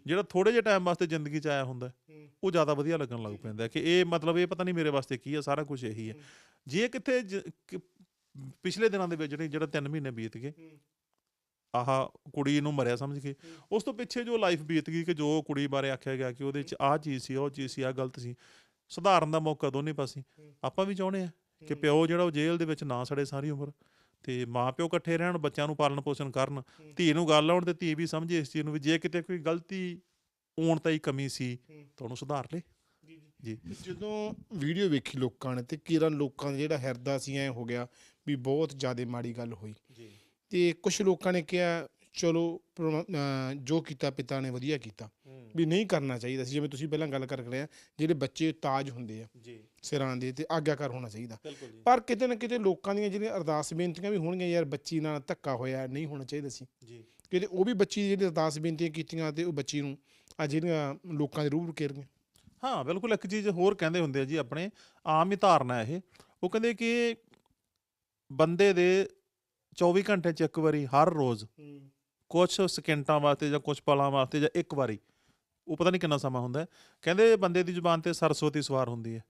ਜਿਹੜਾ ਥੋੜੇ ਜਿਹੇ ਟਾਈਮ ਵਾਸਤੇ ਜ਼ਿੰਦਗੀ 'ਚ ਆਇਆ ਹੁੰਦਾ ਉਹ ਜ਼ਿਆਦਾ ਵਧੀਆ ਲੱਗਣ ਲੱਗ ਪੈਂਦਾ ਹੈ ਕਿ ਇਹ ਮਤਲਬ ਇਹ ਪਤਾ ਨਹੀਂ ਮੇਰੇ ਵਾਸਤੇ ਕੀ ਆ ਸਾਰਾ ਕੁਝ ਇਹੀ ਹੈ। ਜੇ ਕਿਤੇ ਪਿਛਲੇ ਦਿਨਾਂ ਦੇ ਵਿੱਚ ਜਿਹੜੇ ਜਿਹੜਾ 3 ਮਹੀਨੇ ਬੀਤ ਗਏ ਆਹ ਕੁੜੀ ਨੂੰ ਮਰਿਆ ਸਮਝ ਕੇ ਉਸ ਤੋਂ ਪਿੱਛੇ ਜੋ ਲਾਈਫ ਬੀਤ ਗਈ ਕਿ ਜੋ ਕੁੜੀ ਬਾਰੇ ਆਖਿਆ ਗਿਆ ਕਿ ਉਹਦੇ 'ਚ ਆਹ ਚੀਜ਼ ਸੀ ਉਹ ਚੀਜ਼ ਸੀ ਆ ਗਲਤ ਸੀ ਸੁਧਾਰਨ ਦਾ ਮੌਕਾ ਦੋਨੇ ਪਾਸੇ। ਆਪਾਂ ਵੀ ਚਾਹੁੰਦੇ ਆ ਕਿ ਪਿਓ ਜਿਹੜਾ ਉਹ ਜੇਲ੍ਹ ਦੇ ਵਿੱਚ ਨਾ ਸੜੇ ਸਾਰੀ ਉਮਰ ਤੇ ਮਾਂ ਪਿਓ ਇਕੱਠੇ ਰਹਿਣ ਬੱਚਿਆਂ ਨੂੰ ਪਾਲਣ ਪੋਸ਼ਣ ਕਰਨ। ਧੀ ਨੂੰ ਗੱਲ ਆਉਣ ਤੇ ਧੀ ਵੀ ਸਮਝੇ ਇਸ ਚੀਜ਼ ਨੂੰ ਵੀ ਜੇ ਕਿਤੇ ਕੋਈ ਗਲਤੀ ਹੋਣ ਤਾਂ ਹੀ ਕਮੀ ਸੀ ਤਾਂ ਉਹਨੂੰ ਸੁਧਾਰ ਲੇ ਜੀ ਜਦੋਂ ਵੀਡੀਓ ਵੇਖੀ ਲੋਕਾਂ ਨੇ ਤੇ ਕਿਰਨ ਲੋਕਾਂ ਦਾ ਜਿਹੜਾ ਹਿਰਦਾ ਸੀ ਐ ਹੋ ਗਿਆ ਵੀ ਬਹੁਤ ਜ਼ਿਆਦਾ ਮਾੜੀ ਗੱਲ ਹੋਈ। ਜੀ। ਤੇ ਕੁਝ ਲੋਕਾਂ ਨੇ ਕਿਹਾ ਚਲੋ ਜੋ ਕੀਤਾ ਪਿਤਾ ਨੇ ਵਧੀਆ ਕੀਤਾ। ਵੀ ਨਹੀਂ ਕਰਨਾ ਚਾਹੀਦਾ ਸੀ ਜਿਵੇਂ ਤੁਸੀਂ ਪਹਿਲਾਂ ਗੱਲ ਕਰ ਰਹੇ ਆ ਜਿਹੜੇ ਬੱਚੇ ਤਾਜ ਹੁੰਦੇ ਆ ਜੀ। ਸਿਰਾਂ ਦੇ ਤੇ ਆਗਿਆਕਾਰ ਹੋਣਾ ਚਾਹੀਦਾ। ਪਰ ਕਿਤੇ ਨਾ ਕਿਤੇ ਲੋਕਾਂ ਦੀਆਂ ਜਿਹੜੀਆਂ ਅਰਦਾਸ ਬੇਨਤੀਆਂ ਵੀ ਹੋਣਗੀਆਂ ਯਾਰ ਬੱਚੀ ਨਾਲ ਧੱਕਾ ਹੋਇਆ ਨਹੀਂ ਹੋਣਾ ਚਾਹੀਦਾ ਸੀ। ਜੀ। ਕਿਤੇ ਉਹ ਵੀ ਬੱਚੀ ਜਿਹੜੀ ਅਰਦਾਸ ਬੇਨਤੀਆਂ ਕੀਤੀਆਂ ਤੇ ਉਹ ਬੱਚੀ ਨੂੰ ਆ ਜਿਹੜੀਆਂ ਲੋਕਾਂ ਦੇ ਰੂਪ ਰੁਕੇ ਰਹੀਆਂ ਹਾਂ ਬਿਲਕੁਲ ਇੱਕ ਚੀਜ਼ ਹੋਰ ਕਹਿੰਦੇ ਹੁੰਦੇ ਆ ਜੀ ਆਪਣੇ ਆਮ ਹੀ ਧਾਰਨਾ ਇਹ। ਉਹ ਕਹਿੰਦੇ ਕਿ ਬੰਦੇ ਦੇ 24 ਘੰਟੇ ਚ ਇੱਕ ਵਾਰੀ ਹਰ ਰੋਜ਼ ਕੁਝ ਸਕਿੰਟਾਂ ਵਾਸਤੇ ਜਾਂ ਕੁਝ ਪਲਾਂ ਵਾਸਤੇ ਜਾਂ ਇੱਕ ਵਾਰੀ। ਉਹ ਪਤਾ ਨਹੀਂ ਕਿੰਨਾ ਸਮਾਂ ਹੁੰਦਾ। ਕਹਿੰਦੇ ਬੰਦੇ ਦੀ ਜ਼ੁਬਾਨ ਤੇ ਸਰਸਵਤੀ ਸਵਾਰ ਹੁੰਦੀ ਹੈ।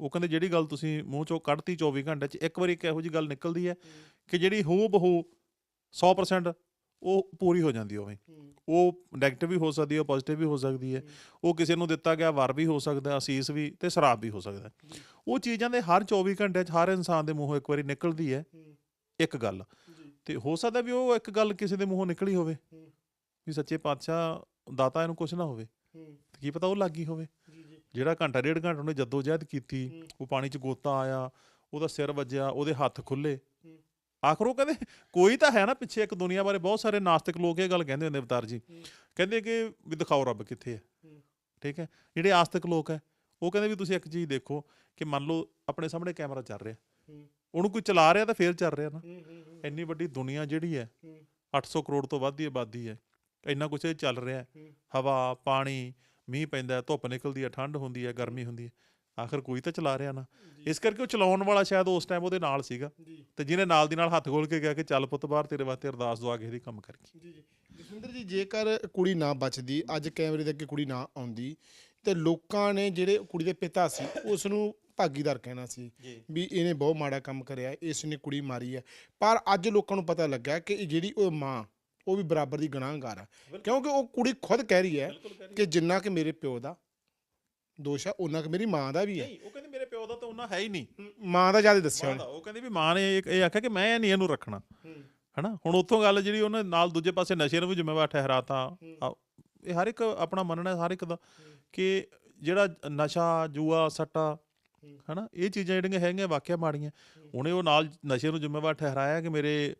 ਉਹ ਕਹਿੰਦੇ ਜਿਹੜੀ ਗੱਲ ਤੁਸੀਂ ਮੂੰਹ ਚੋਂ ਕੱਢਤੀ 24 ਘੰਟੇ ਚ ਇੱਕ ਵਾਰੀ ਇੱਕ ਇਹੋ ਜੀ ਗੱਲ ਨਿਕਲਦੀ ਹੈ ਕਿ ਜਿਹੜੀ ਹੂ ਬਹੂ 100% ਉਹ ਪੂਰੀ ਹੋ ਜਾਂਦੀ ਹੋਵੇ ਉਹ ਨੈਗੇਟਿਵ ਵੀ ਹੋ ਸਕਦੀ ਹੈ ਪੋਜ਼ਿਟਿਵ ਵੀ ਹੋ ਸਕਦੀ ਹੈ। ਉਹ ਕਿਸੇ ਨੂੰ ਦਿੱਤਾ ਗਿਆ ਵਰ ਵੀ ਹੋ ਸਕਦਾ ਹੈ, ਅਸੀਸ ਵੀ ਤੇ ਸ਼ਰਾਬ ਵੀ ਹੋ ਸਕਦਾ। ਉਹ ਚੀਜ਼ਾਂ ਦੇ ਹਰ 24 ਘੰਟੇ 'ਚ ਹਰ ਇਨਸਾਨ ਦੇ ਮੂੰਹੋਂ ਇੱਕ ਵਾਰੀ ਨਿਕਲਦੀ ਹੈ। ਇੱਕ ਗੱਲ। ਤੇ ਹੋ ਸਕਦਾ ਵੀ ਉਹ ਇੱਕ ਗੱਲ ਕਿਸੇ ਦੇ ਮੂੰਹੋਂ ਨਿਕਲੀ ਹੋਵੇ ਵੀ ਸੱਚੇ ਪਾਤਸ਼ਾਹ ਦਾਤਾ ਇਹਨੂੰ ਕੁਝ ਨਾ ਹੋਵੇ ਤੇ ਕੀ ਪਤਾ ਉਹ ਲੱਗੀ ਹੋਵੇ। ਜਿਹੜਾ ਘੰਟਾ ਡੇਢ ਘੰਟਾ ਉਹਨੇ ਜੱਦੋ ਜਹਿਦ ਕੀਤੀ ਉਹ ਪਾਣੀ 'ਚ ਗੋਤਾ ਆਇਆ ਉਹਦਾ ਸਿਰ ਵੱਜਿਆ ਉਹਦੇ ਹੱਥ ਖੁੱਲੇ। ਆਖਰ ਉਹ ਕਹਿੰਦੇ ਕੋਈ ਤਾਂ ਹੈ ਨਾ ਪਿੱਛੇ ਇੱਕ ਦੁਨੀਆ ਬਾਰੇ ਬਹੁਤ ਸਾਰੇ ਨਾਸਤਿਕ ਲੋਕ ਇਹ ਗੱਲ ਕਹਿੰਦੇ ਹੁੰਦੇ ਅਵਤਾਰ ਜੀ। ਕਹਿੰਦੇ ਕਿ ਵੀ ਦਿਖਾਓ ਰੱਬ ਕਿੱਥੇ ਹੈ। ਠੀਕ ਹੈ? ਜਿਹੜੇ ਆਸਤਿਕ ਲੋਕ ਹੈ ਉਹ ਕਹਿੰਦੇ ਵੀ ਤੁਸੀਂ ਇੱਕ ਚੀਜ਼ ਦੇਖੋ ਕਿ ਮੰਨ ਲਓ ਆਪਣੇ ਸਾਹਮਣੇ ਕੈਮਰਾ ਚੱਲ ਰਿਹਾ। ਉਹਨੂੰ ਕੋਈ ਚਲਾ ਰਿਹਾ ਤਾਂ ਫੇਰ ਚੱਲ ਰਿਹਾ ਨਾ। ਇੰਨੀ ਵੱਡੀ ਦੁਨੀਆ ਜਿਹੜੀ ਹੈ 800 ਕਰੋੜ ਤੋਂ ਵੱਧ ਦੀ ਆਬਾਦੀ ਹੈ। ਇੰਨਾ ਕੁਝ ਚੱਲ ਰਿਹਾ ਹੈ। ਹਵਾ ਪਾਣੀ ਮੀਂਹ ਪੈਂਦਾ ਧੁੱਪ ਨਿਕਲਦੀ ਹੈ ਠੰਡ ਹੁੰਦੀ ਹੈ ਗਰਮੀ ਹੁੰਦੀ ਹੈ। ਆਖਰ ਕੋਈ ਤਾਂ ਚਲਾ ਰਿਹਾ ਨਾ। ਇਸ ਕਰਕੇ ਉਹ ਚਲਾਉਣ ਵਾਲਾ ਸ਼ਾਇਦ ਉਸ ਟਾਈਮ ਉਹਦੇ ਨਾਲ ਸੀਗਾ। ਤੇ ਜਿਹਨੇ ਨਾਲ ਦੀ ਨਾਲ ਹੱਥ ਖੋਲ ਕੇ ਗਿਆ ਕਿ ਚੱਲ ਪੁੱਤ ਬਾਹਰ ਤੇਰੇ ਵਾਸਤੇ ਅਰਦਾਸ ਦੁਆ ਕਿਸੇ ਦੀ ਕੰਮ ਕਰਕੇ। ਜੀ ਜੀ। ਜਸਵਿੰਦਰ ਜੀ ਜੇਕਰ ਕੁੜੀ ਨਾ ਬਚਦੀ ਅੱਜ ਕੈਮਰੇ ਦੇ ਅੱਗੇ ਕੁੜੀ ਨਾ ਆਉਂਦੀ ਤੇ ਲੋਕਾਂ ਨੇ ਜਿਹੜੇ ਕੁੜੀ ਦੇ ਪਿਤਾ ਸੀ ਉਸ ਨੂੰ ਭਾਗੀਦਾਰ ਕਹਿਣਾ ਸੀ ਵੀ ਇਹਨੇ ਬਹੁਤ ਮਾੜਾ ਕੰਮ ਕਰਿਆ ਇਸ ਨੇ ਕੁੜੀ ਮਾਰੀ ਹੈ ਪਰ ਅੱਜ ਲੋਕਾਂ ਨੂੰ ਪਤਾ ਲੱਗਾ ਕਿ ਜਿਹੜੀ ਉਹ ਮਾਂ ਉਹ ਵੀ ਬਰਾਬਰ ਦੀ ਗੁਨਾਹਗਾਰ ਆ। ਕਿਉਂਕਿ ਉਹ ਕੁੜੀ ਖੁਦ ਕਹਿ ਰਹੀ ਹੈ ਕਿ ਜਿੰਨਾ ਕਿ ਮੇਰੇ ਪਿਓ ਦਾ ਦੋਸ਼ ਹੈ ਉਹਨਾਂ ਕਿ ਮੇਰੀ ਮਾਂ ਦਾ ਵੀ ਹੈ ਨਹੀਂ ਉਹ ਕਹਿੰਦੇ ਮੇਰੇ ਪਿਓ ਦਾ ਤਾਂ ਉਹਨਾਂ ਹੈ ਹੀ ਨਹੀਂ। ਮਾਂ ਦਾ ਜ਼ਿਆਦਾ ਦੱਸਿਆ ਦਾ ਉਹ ਕਹਿੰਦੀ ਵੀ ਮਾਂ ਨੇ ਇਹ ਆਖਿਆ ਕਿ ਮੈਂ ਨਹੀਂ ਇਹਨੂੰ ਰੱਖਣਾ। ਹਨਾ? ਹੁਣ ਉੱਥੋਂ ਗੱਲ ਜਿਹੜੀ ਉਹਨੇ ਨਾਲ ਦੂਜੇ ਪਾਸੇ ਨਸ਼ੇ ਨੂੰ ਵੀ ਜ਼ਿੰਮੇਵਾਰ ਠਹਿਰਾਤਾ। ਆ- ਇਹ ਹਰ ਇੱਕ ਆਪਣਾ ਮੰਨਣਾ ਹਰ ਇੱਕ ਦਾ ਕਿ ਜਿਹੜਾ ਨਸ਼ਾ ਜੂਆ ਸੱਟਾ ਹਨਾ? ਇਹ ਚੀਜ਼ਾਂ ਜਿਹੜੀਆਂ ਹੈਗੀਆਂ ਵਾਕਿਆ ਮਾੜੀਆਂ। ਉਹਨੇ ਉਹ ਨਾਲ ਨਸ਼ੇ ਨੂੰ ਜ਼ਿੰਮੇਵਾਰ ਠਹਿਰਾਇਆ ਕਿ ਮੇਰੇ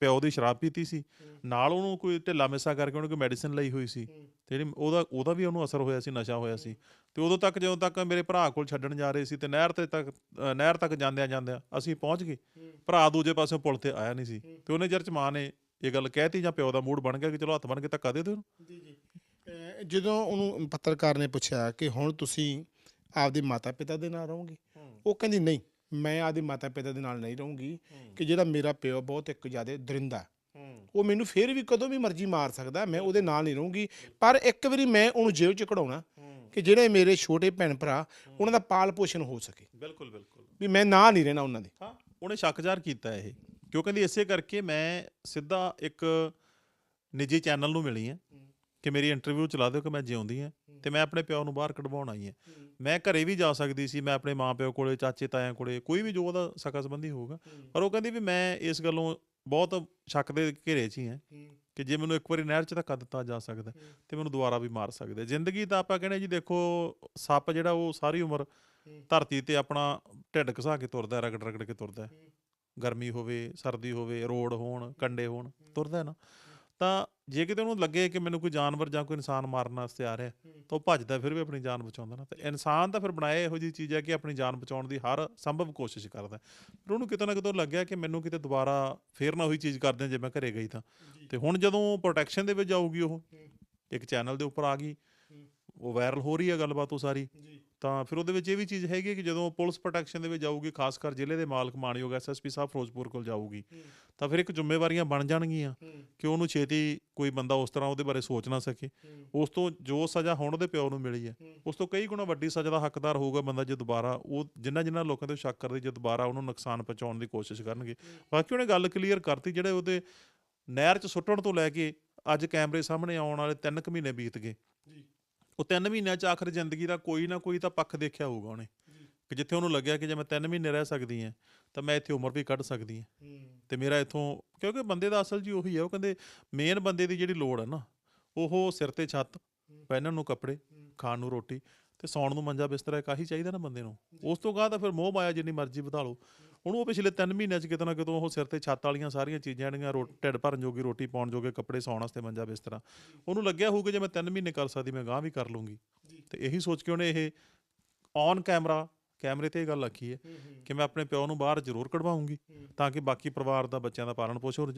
ਪਿਓ ਦੀ ਸ਼ਰਾਬ ਪੀਤੀ ਸੀ। ਨਾਲ ਉਹਨੂੰ ਕੋਈ ਢਿੱਲਾ ਮਿੱਸਾ ਕਰਕੇ ਉਹਨੇ ਕੋਈ ਮੈਡੀਸਿਨ ਲਈ ਹੋਈ ਸੀ। ਤੇ ਜਿਹੜੀ ਉਹਦਾ ਉਹਦਾ ਵੀ ਉਹਨੂੰ ਅਸਰ ਹੋਇਆ ਸੀ, ਨਸ਼ਾ ਹੋਇਆ ਸੀ। ਤੇ ਉਦੋਂ ਤੱਕ, ਜਦੋਂ ਤੱਕ ਮੇਰੇ ਭਰਾ ਕੋਲ ਛੱਡਣ ਜਾ ਰਹੇ ਸੀ ਤੇ ਨਹਿਰ ਤੇ ਤੱਕ ਨਹਿਰ ਤੱਕ ਜਾਂਦਿਆਂ ਜਾਂਦਿਆਂ ਅਸੀਂ ਪਹੁੰਚ ਗਏ। ਭਰਾ ਦੂਜੇ ਪਾਸੇ ਪੁਲ ਤੇ ਆਇਆ ਨਹੀਂ ਸੀ। ਤੇ ਉਹਨੇ ਜਰ ਚ ਮਾਂ ਨੇ ਇਹ ਗੱਲ ਕਹਿਤੀ ਜਾਂ ਪਿਓ ਦਾ ਮੂਡ ਬਣ ਗਿਆ ਕਿ ਚਲੋ ਹੱਥ ਬਣ ਕੇ ਧੱਕਾ ਦੇ ਦਿਓ। ਜੀ ਜੀ। ਜਦੋਂ ਉਹਨੂੰ ਪੱਤਰਕਾਰ ਨੇ ਪੁੱਛਿਆ ਕਿ ਹੁਣ ਤੁਸੀਂ ਆਪਦੇ ਮਾਤਾ ਪਿਤਾ ਦੇ ਨਾਲ ਰਹੋਗੇ। ਉਹ ਕਹਿੰਦੀ ਨਹੀਂ ਮੈਂ ਆਪਦੇ ਮਾਤਾ ਪਿਤਾ ਦੇ ਨਾਲ ਨਹੀਂ ਰਹੂੰਗੀ ਕਿ ਜਿਹੜਾ ਮੇਰਾ ਪਿਓ ਬਹੁਤ ਇੱਕ ਜ਼ਿਆਦਾ ਦਰਿੰਦਾ। ਉਹ ਮੈਨੂੰ ਫੇਰ ਵੀ ਕਦੋਂ ਵੀ ਮਰਜ਼ੀ ਮਾਰ ਸਕਦਾ ਮੈਂ ਉਹਦੇ ਨਾਲ ਨਹੀਂ ਰਹੂੰਗੀ। ਪਰ ਇੱਕ ਵਾਰੀ ਮੈਂ ਉਹਨੂੰ ਜੇਲ੍ਹ ਚ ਕਢਾਉਣਾ ਕਿ ਜਿਹੜੇ ਮੇਰੇ ਛੋਟੇ ਭੈਣ ਭਰਾ ਉਹਨਾਂ ਦਾ ਪਾਲ ਪੋਸ਼ਣ ਹੋ ਸਕੇ। ਬਿਲਕੁਲ ਬਿਲਕੁਲ। ਵੀ ਮੈਂ ਨਾ ਨਹੀਂ ਰਹਿਣਾ ਉਹਨਾਂ ਦੇ। ਹਾਂ ਉਹਨੇ ਸ਼ੱਕ ਜ਼ਾਹਰ ਕੀਤਾ ਇਹ। ਕਿਉਂ ਕਹਿੰਦੀ ਇਸੇ ਕਰਕੇ ਮੈਂ ਸਿੱਧਾ ਇੱਕ ਨਿੱਜੀ ਚੈਨਲ ਨੂੰ ਮਿਲੀ ਹੈ। ਕਿ ਮੇਰੀ ਇੰਟਰਵਿਊ ਚਲਾ ਦਿਓ ਕਿ ਮੈਂ ਜਿਉਂਦੀ ਹਾਂ। ਤੇ ਮੈਂ ਆਪਣੇ ਪਿਓ ਨੂੰ ਬਾਹਰ ਕਢਵਾਉਣ ਆਈ ਹਾਂ। ਮੈਂ ਘਰੇ ਵੀ ਜਾ ਸਕਦੀ ਸੀ, ਮੈਂ ਆਪਣੇ ਮਾਪਿਓ ਕੋਲੇ, ਚਾਚੇ, ਤਾਇਆਂ ਕੋਲੇ, ਕੋਈ ਵੀ ਜੋ ਉਹਦਾ ਸਕਾ ਸੰਬੰਧੀ ਹੋਊਗਾ। ਪਰ ਉਹ ਕਹਿੰਦੀ ਵੀ ਮੈਂ ਇਸ ਗੱਲੋਂ ਬਹੁਤ ਸ਼ੱਕ ਦੇ ਘੇਰੇ 'ਚ ਹੀ ਹਾਂ ਕਿ ਜੇ ਮੈਨੂੰ ਇੱਕ ਵਾਰੀ ਨਹਿਰ 'ਚ ਧੱਕਾ ਦਿੱਤਾ ਜਾ ਸਕਦਾ ਤੇ ਮੈਨੂੰ ਦੁਬਾਰਾ ਵੀ ਮਾਰ ਸਕਦਾ। ਜ਼ਿੰਦਗੀ ਤਾਂ ਆਪਾਂ ਕਹਿੰਦੇ ਜੀ, ਦੇਖੋ, ਸੱਪ ਜਿਹੜਾ ਉਹ ਸਾਰੀ ਉਮਰ ਧਰਤੀ ਤੇ ਆਪਣਾ ਢਿੱਡ ਘਸਾ ਕੇ ਤੁਰਦਾ ਰਗੜ ਰਗੜ ਕੇ ਤੁਰਦਾ ਗਰਮੀ ਹੋਵੇ, ਸਰਦੀ ਹੋਵੇ, ਰੋਡ ਹੋਣ, ਕੰਡੇ ਹੋਣ, ਤੁਰਦਾ ਨਾ। ਤਾਂ ਜੇ ਕਿਤੇ ਉਹਨੂੰ ਲੱਗੇ ਕਿ ਮੈਨੂੰ ਕੋਈ ਜਾਨਵਰ ਜਾਂ ਕੋਈ ਇਨਸਾਨ ਮਾਰਨ ਵਾਸਤੇ ਆ ਰਿਹਾ ਤਾਂ ਉਹ ਭੱਜਦਾ ਫਿਰ ਵੀ ਆਪਣੀ ਜਾਨ ਬਚਾਉਂਦਾ ਨਾ। ਤੇ ਇਨਸਾਨ ਤਾਂ ਫਿਰ ਬਣਾਏ ਇਹੋ ਜੀ ਚੀਜ਼ ਹੈ ਕਿ ਆਪਣੀ ਜਾਨ ਬਚਾਉਣ ਦੀ ਹਰ ਸੰਭਵ ਕੋਸ਼ਿਸ਼ ਕਰਦਾ। ਪਰ ਉਹਨੂੰ ਕਿਤੇ ਨਾ ਕਿਤੇ ਲੱਗਿਆ ਕਿ ਮੈਨੂੰ ਕਿਤੇ ਦੁਬਾਰਾ ਫੇਰ ਨਾ ਉਹੀ ਚੀਜ਼ ਕਰਦੇ ਜੇ ਮੈਂ ਘਰੇ ਗਈ ਤਾਂ। ਤੇ ਹੁਣ ਜਦੋਂ ਪ੍ਰੋਟੈਕਸ਼ਨ ਦੇ ਵਿੱਚ ਜਾਊਗੀ ਉਹ ਇੱਕ ਚੈਨਲ ਦੇ ਉੱਪਰ ਆ ਗਈ ਉਹ ਵਾਇਰਲ ਹੋ ਰਹੀ ਹੈ ਗੱਲਬਾਤ ਉਹ ਸਾਰੀ। ਤਾਂ ਫਿਰ ਉਹਦੇ ਵਿੱਚ ਇਹ ਵੀ ਚੀਜ਼ ਹੈਗੀ ਕਿ ਜਦੋਂ ਪੁਲਿਸ ਪ੍ਰੋਟੈਕਸ਼ਨ ਦੇ ਵਿੱਚ ਜਾਊਗੀ ਖਾਸ ਕਰ ਜ਼ਿਲ੍ਹੇ ਦੇ ਮਾਲਕ ਮਾਨਯੋਗ ਐਸਐਸਪੀ ਸਾਹਿਬ ਫਿਰੋਜ਼ਪੁਰ ਕੋਲ ਜਾਊਗੀ ਤਾਂ ਫਿਰ ਇੱਕ ਜ਼ਿੰਮੇਵਾਰੀਆਂ ਬਣ ਜਾਣਗੀਆਂ ਕਿ ਉਹਨੂੰ ਛੇਤੀ ਕੋਈ ਬੰਦਾ ਉਸ ਤਰ੍ਹਾਂ ਉਹਦੇ ਬਾਰੇ ਸੋਚ ਨਾ ਸਕੇ। ਉਸ ਤੋਂ ਜੋ ਸਜ਼ਾ ਹੁਣ ਉਹਦੇ ਪਿਓ ਨੂੰ ਮਿਲੀ ਹੈ ਉਸ ਤੋਂ ਕਈ ਗੁਣਾ ਵੱਡੀ ਸਜ਼ਾ ਦਾ ਹੱਕਦਾਰ ਹੋਊਗਾ ਬੰਦਾ ਜੇ ਦੁਬਾਰਾ ਉਹ ਜਿੰਨਾ ਜਿੰਨਾ ਲੋਕਾਂ ਤੇ ਸ਼ੱਕ ਕਰਦੇ ਜੇ ਦੁਬਾਰਾ ਉਹਨੂੰ ਨੁਕਸਾਨ ਪਹੁੰਚਾਉਣ ਦੀ ਕੋਸ਼ਿਸ਼ ਕਰਨਗੇ। ਬਾਕੀ ਉਹਨੇ ਗੱਲ ਕਲੀਅਰ ਕਰਤੀ ਜਿਹੜੇ ਉਹਦੇ ਨਹਿਰ 'ਚ ਸੁੱਟਣ ਤੋਂ ਲੈ ਕੇ ਅੱਜ ਕੈਮਰੇ ਸਾਹਮਣੇ ਆਉਣ ਵਾਲੇ 3 ਕੁ ਮਹੀਨੇ ਬੀਤ ਗਏ। ਉਹ 3 ਮਹੀਨਿਆਂ 'ਚ ਆਖਰ ਜ਼ਿੰਦਗੀ ਦਾ ਕੋਈ ਨਾ ਕੋਈ ਤਾਂ ਪੱਖ ਦੇਖਿਆ ਹੋਊਗਾ ਉਹਨੇ। ਕਿ ਜਿੱਥੇ ਉਹਨੂੰ ਲੱਗਿਆ ਕਿ ਜੇ ਮੈਂ 3 ਮਹੀਨੇ ਰਹਿ ਸਕਦੀ ਹਾਂ ਤਾਂ ਮੈਂ ਇੱਥੇ ਉਮਰ ਵੀ ਕੱਢ ਸਕਦੀ ਹਾਂ। ਤੇ ਮੇਰਾ ਇਥੋਂ ਕਿਉਂਕਿ ਬੰਦੇ ਦਾ ਅਸਲ ਜੀ ਉਹੀ ਹੈ ਉਹ ਕਹਿੰਦੇ ਮੇਨ ਬੰਦੇ ਦੀ ਜਿਹੜੀ ਲੋੜ ਹੈ ਨਾ ਉਹ ਸਿਰ ਤੇ ਛੱਤ ਪਹਿਨਣ ਨੂੰ ਕੱਪੜੇ ਖਾਣ ਨੂੰ ਰੋਟੀ ਤੇ ਸੌਣ ਨੂੰ ਮੰਜਾ ਬਿਸਤਰਾ ਕਾਹੀ ਚਾਹੀਦਾ ਨਾ ਬੰਦੇ ਨੂੰ। ਉਸ ਤੋਂ ਬਾਅਦ ਫਿਰ ਮੋਹ ਮਾਇਆ ਜਿੰਨੀ ਮਰਜ਼ੀ ਵਧਾ ਲਓ। ਉਹਨੂੰ ਉਹ ਪਿਛਲੇ 3 ਮਹੀਨਿਆਂ 'ਚ ਕਿਤੇ ਨਾ ਕਿਤੇ ਉਹ ਸਿਰ ਤੇ ਛੱਤ ਵਾਲੀਆਂ ਸਾਰੀਆਂ ਚੀਜ਼ਾਂ ਜਿਹੜੀਆਂ ਰੋ ਢਿੱਡ ਭਰਨ ਜੋਗੀ ਰੋਟੀ ਪਾਉਣ ਜੋਗੇ ਕੱਪੜੇ ਸੌਣ ਵਾਸਤੇ ਮੰਜਾ ਬਿਸਤਰਾ। ਉਹਨੂੰ ਲੱਗਿਆ ਹੋਊਗਾ ਜੇ ਮੈਂ 3 ਮਹੀਨੇ ਕਰ ਸਕਦੀ ਮੈਂ ਗਾਂ ਵੀ ਕਰ ਲੂੰਗੀ ਤੇ ਇਹੀ ਸੋਚ ਕੇ ਉਹਨੇ ਇਹ ਔਨ ਕੈਮਰਾ ਕੈਮਰੇ ਤੇ ਇਹ ਗੱਲ ਆਖੀ ਹੈ ਕਿ ਮੈਂ ਆਪਣੇ ਪਿਓ ਨੂੰ ਬਾਹਰ ਜ਼ਰੂਰ ਕਢਵਾਉਂਗੀ ਤਾਂ ਕਿ ਬਾਕੀ ਪਰਿਵਾਰ ਦਾ ਬੱਚਿਆਂ ਦਾ ਪਾਲਣ ਪੋਸ਼ਣ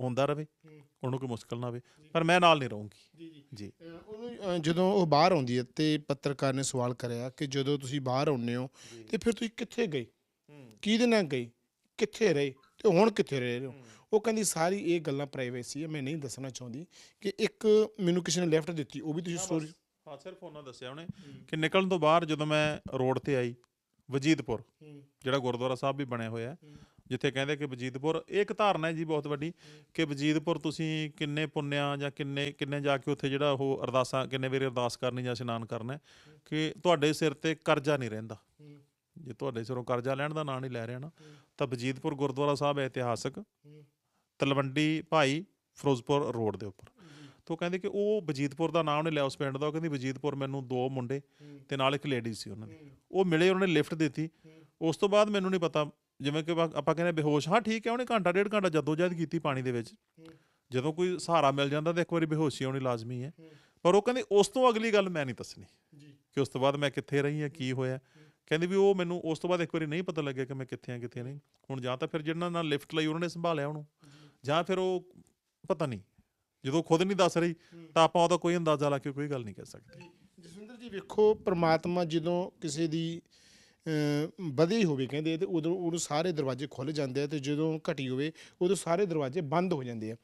ਹੁੰਦਾ ਰਵੇ। ਉਹਨੂੰ ਕੋਈ ਮੁਸ਼ਕਲ ਨਾ ਆਵੇ। ਪਰ ਮੈਂ ਨਾਲ ਨਹੀਂ ਰਹੂੰਗੀ। ਜੀ ਉਹਨੂੰ ਜਦੋਂ ਉਹ ਬਾਹਰ ਆਉਂਦੀ ਹੈ ਤੇ ਪੱਤਰਕਾਰ ਨੇ ਸਵਾਲ ਕਰਿਆ ਕਿ ਜਦੋਂ ਤੁਸੀਂ ਬਾਹਰ ਆਉਂਦੇ ਹੋ ਤੇ ਫਿਰ ਤੁਸੀਂ ਕਿੱਥੇ ਗਏ? ਕਿਹਦੇ ਨਾਲ ਗਏ ਕਿੱਥੇ ਰਹੇ? ਤੇ ਹੁਣ ਕਿੱਥੇ ਰਹਿ ਰਹੇ ਹੋ? ਉਹ ਕਹਿੰਦੀ ਸਾਰੀ ਇਹ ਗੱਲਾਂ ਪ੍ਰਾਈਵੇਸੀ ਹੈ ਮੈਂ ਨਹੀਂ ਦੱਸਣਾ ਚਾਹੁੰਦੀ ਕਿ ਇੱਕ ਮੈਨੂੰ ਕਿਸੇ ਨੇ ਲੈਫਟ ਦਿੱਤੀ ਉਹ ਵੀ ਤੁਸੀਂ ਸਟੋਰੀ ਹਾਂ ਸਿਰਫ ਉਹਨਾਂ ਦੱਸਿਆ ਉਹਨੇ ਕਿ ਨਿਕਲਣ ਤੋਂ ਬਾਅਦ ਜਦੋਂ ਮੈਂ ਰੋਡ ਤੇ ਆਈ ਵਜੀਦਪੁਰ ਜਿਹੜਾ ਗੁਰਦੁਆਰਾ ਸਾਹਿਬ ਵੀ ਬਣਿਆ ਹੋਇਆ ਹੈ, ਜਿੱਥੇ ਕਹਿੰਦੇ ਕਿ ਵਜੀਦਪੁਰ ਇਹ ਇੱਕ ਧਾਰਨਾ ਹੈ ਜੀ ਬਹੁਤ ਵੱਡੀ ਕਿ ਵਜੀਦਪੁਰ ਤੁਸੀਂ ਕਿੰਨੇ ਪੁੰਨਿਆ ਜਾਂ ਕਿੰਨੇ ਕਿੰਨੇ ਜਾ ਕੇ ਉੱਥੇ ਜਿਹੜਾ ਉਹ ਅਰਦਾਸਾਂ ਕਿੰਨੇ ਵੇਰੇ ਅਰਦਾਸ ਕਰਨੀ ਜਾਂ ਇਸ਼ਨਾਨ ਕਰਨਾ ਕਿ ਤੁਹਾਡੇ ਸਿਰ ਤੇ ਕਰਜ਼ਾ ਨਹੀਂ ਰਹਿੰਦਾ। ਜੇ ਤੁਹਾਡੇ ਸਿਰੋਂ ਕਰਜ਼ਾ ਲੈਣ ਦਾ ਨਾਂ ਨਹੀਂ ਲੈ ਰਿਹਾ ਨਾ ਤਾਂ ਵਜੀਦਪੁਰ ਗੁਰਦੁਆਰਾ ਸਾਹਿਬ ਹੈ ਇਤਿਹਾਸਕ ਤਲਵੰਡੀ ਭਾਈ ਫਿਰੋਜ਼ਪੁਰ ਰੋਡ ਦੇ ਉੱਪਰ। ਤੋਂ ਕਹਿੰਦੇ ਕਿ ਉਹ ਵਜੀਦਪੁਰ ਦਾ ਨਾਮ ਉਹਨੇ ਲਿਆ ਉਸ ਪਿੰਡ ਦਾ ਉਹ ਕਹਿੰਦੀ ਵਜੀਦਪੁਰ ਮੈਨੂੰ ਦੋ ਮੁੰਡੇ ਤੇ ਨਾਲ ਇੱਕ ਲੇਡੀ ਸੀ ਉਹਨਾਂ ਦੀ। ਉਹ ਮਿਲੇ ਉਹਨਾਂ ਨੇ ਲਿਫਟ ਦਿੱਤੀ। ਉਸ ਤੋਂ ਬਾਅਦ ਮੈਨੂੰ ਨਹੀਂ ਪਤਾ ਜਿਵੇਂ ਕਿ ਆਪਾਂ ਕਹਿੰਦੇ ਬੇਹੋਸ਼ ਹਾਂ ਠੀਕ ਹੈ ਉਹਨੇ ਘੰਟਾ ਡੇਢ ਘੰਟਾ ਜਦੋਜਹਿਦ ਕੀਤੀ ਪਾਣੀ ਦੇ ਵਿੱਚ। ਜਦੋਂ ਕੋਈ ਸਹਾਰਾ ਮਿਲ ਜਾਂਦਾ ਤਾਂ ਇੱਕ ਵਾਰੀ ਬੇਹੋਸ਼ੀ ਆਉਣੀ ਲਾਜ਼ਮੀ ਹੈ। ਪਰ ਉਹ ਕਹਿੰਦੇ ਉਸ ਤੋਂ ਅਗਲੀ ਗੱਲ ਮੈਂ ਨਹੀਂ ਦੱਸਣੀ ਕਿ ਉਸ ਤੋਂ ਬਾਅਦ ਮੈਂ ਕਿੱਥੇ ਰਹੀ ਹਾਂ ਕੀ ਹੋਇਆ। ਕਹਿੰਦੀ ਵੀ ਉਹ ਮੈਨੂੰ ਉਸ ਤੋਂ ਬਾਅਦ ਇੱਕ ਵਾਰੀ ਨਹੀਂ ਪਤਾ ਲੱਗਿਆ ਕਿ ਮੈਂ ਕਿੱਥੇ ਆ ਕਿੱਥੇ ਨਹੀਂ। ਹੁਣ ਜਾਂ ਤਾਂ ਫਿਰ ਜਿਹਨਾਂ ਨਾਲ ਲਿਫਟ ਲਈ ਉਹਨਾਂ ਨੇ ਸੰਭਾਲਿਆ ਉਹਨੂੰ। ਜਾਂ ਫਿਰ ਉਹ ਪਤਾ ਨਹੀਂ ਜਦੋਂ ਖੁਦ ਨਹੀਂ ਦੱਸ ਰਹੀ ਤਾਂ ਆਪਾਂ ਉਹਦਾ ਕੋਈ ਅੰਦਾਜ਼ਾ ਲਾ ਕੇ ਕੋਈ ਗੱਲ ਨਹੀਂ ਕਹਿ ਸਕਦੇ। ਜਸਵਿੰਦਰ ਜੀ ਵੇਖੋ ਪ੍ਰਮਾਤਮਾ ਜਦੋਂ ਕਿਸੇ ਦੀ ਵਧੀ ਹੋਵੇ ਕਹਿੰਦੇ ਤੇ ਉਦੋਂ ਉਹਨੂੰ ਸਾਰੇ ਦਰਵਾਜ਼ੇ ਖੁੱਲ ਜਾਂਦੇ ਆ ਤੇ ਜਦੋਂ ਘਟੀ ਹੋਵੇ ਉਦੋਂ ਸਾਰੇ ਦਰਵਾਜ਼ੇ ਬੰਦ ਹੋ ਜਾਂਦੇ ਆ।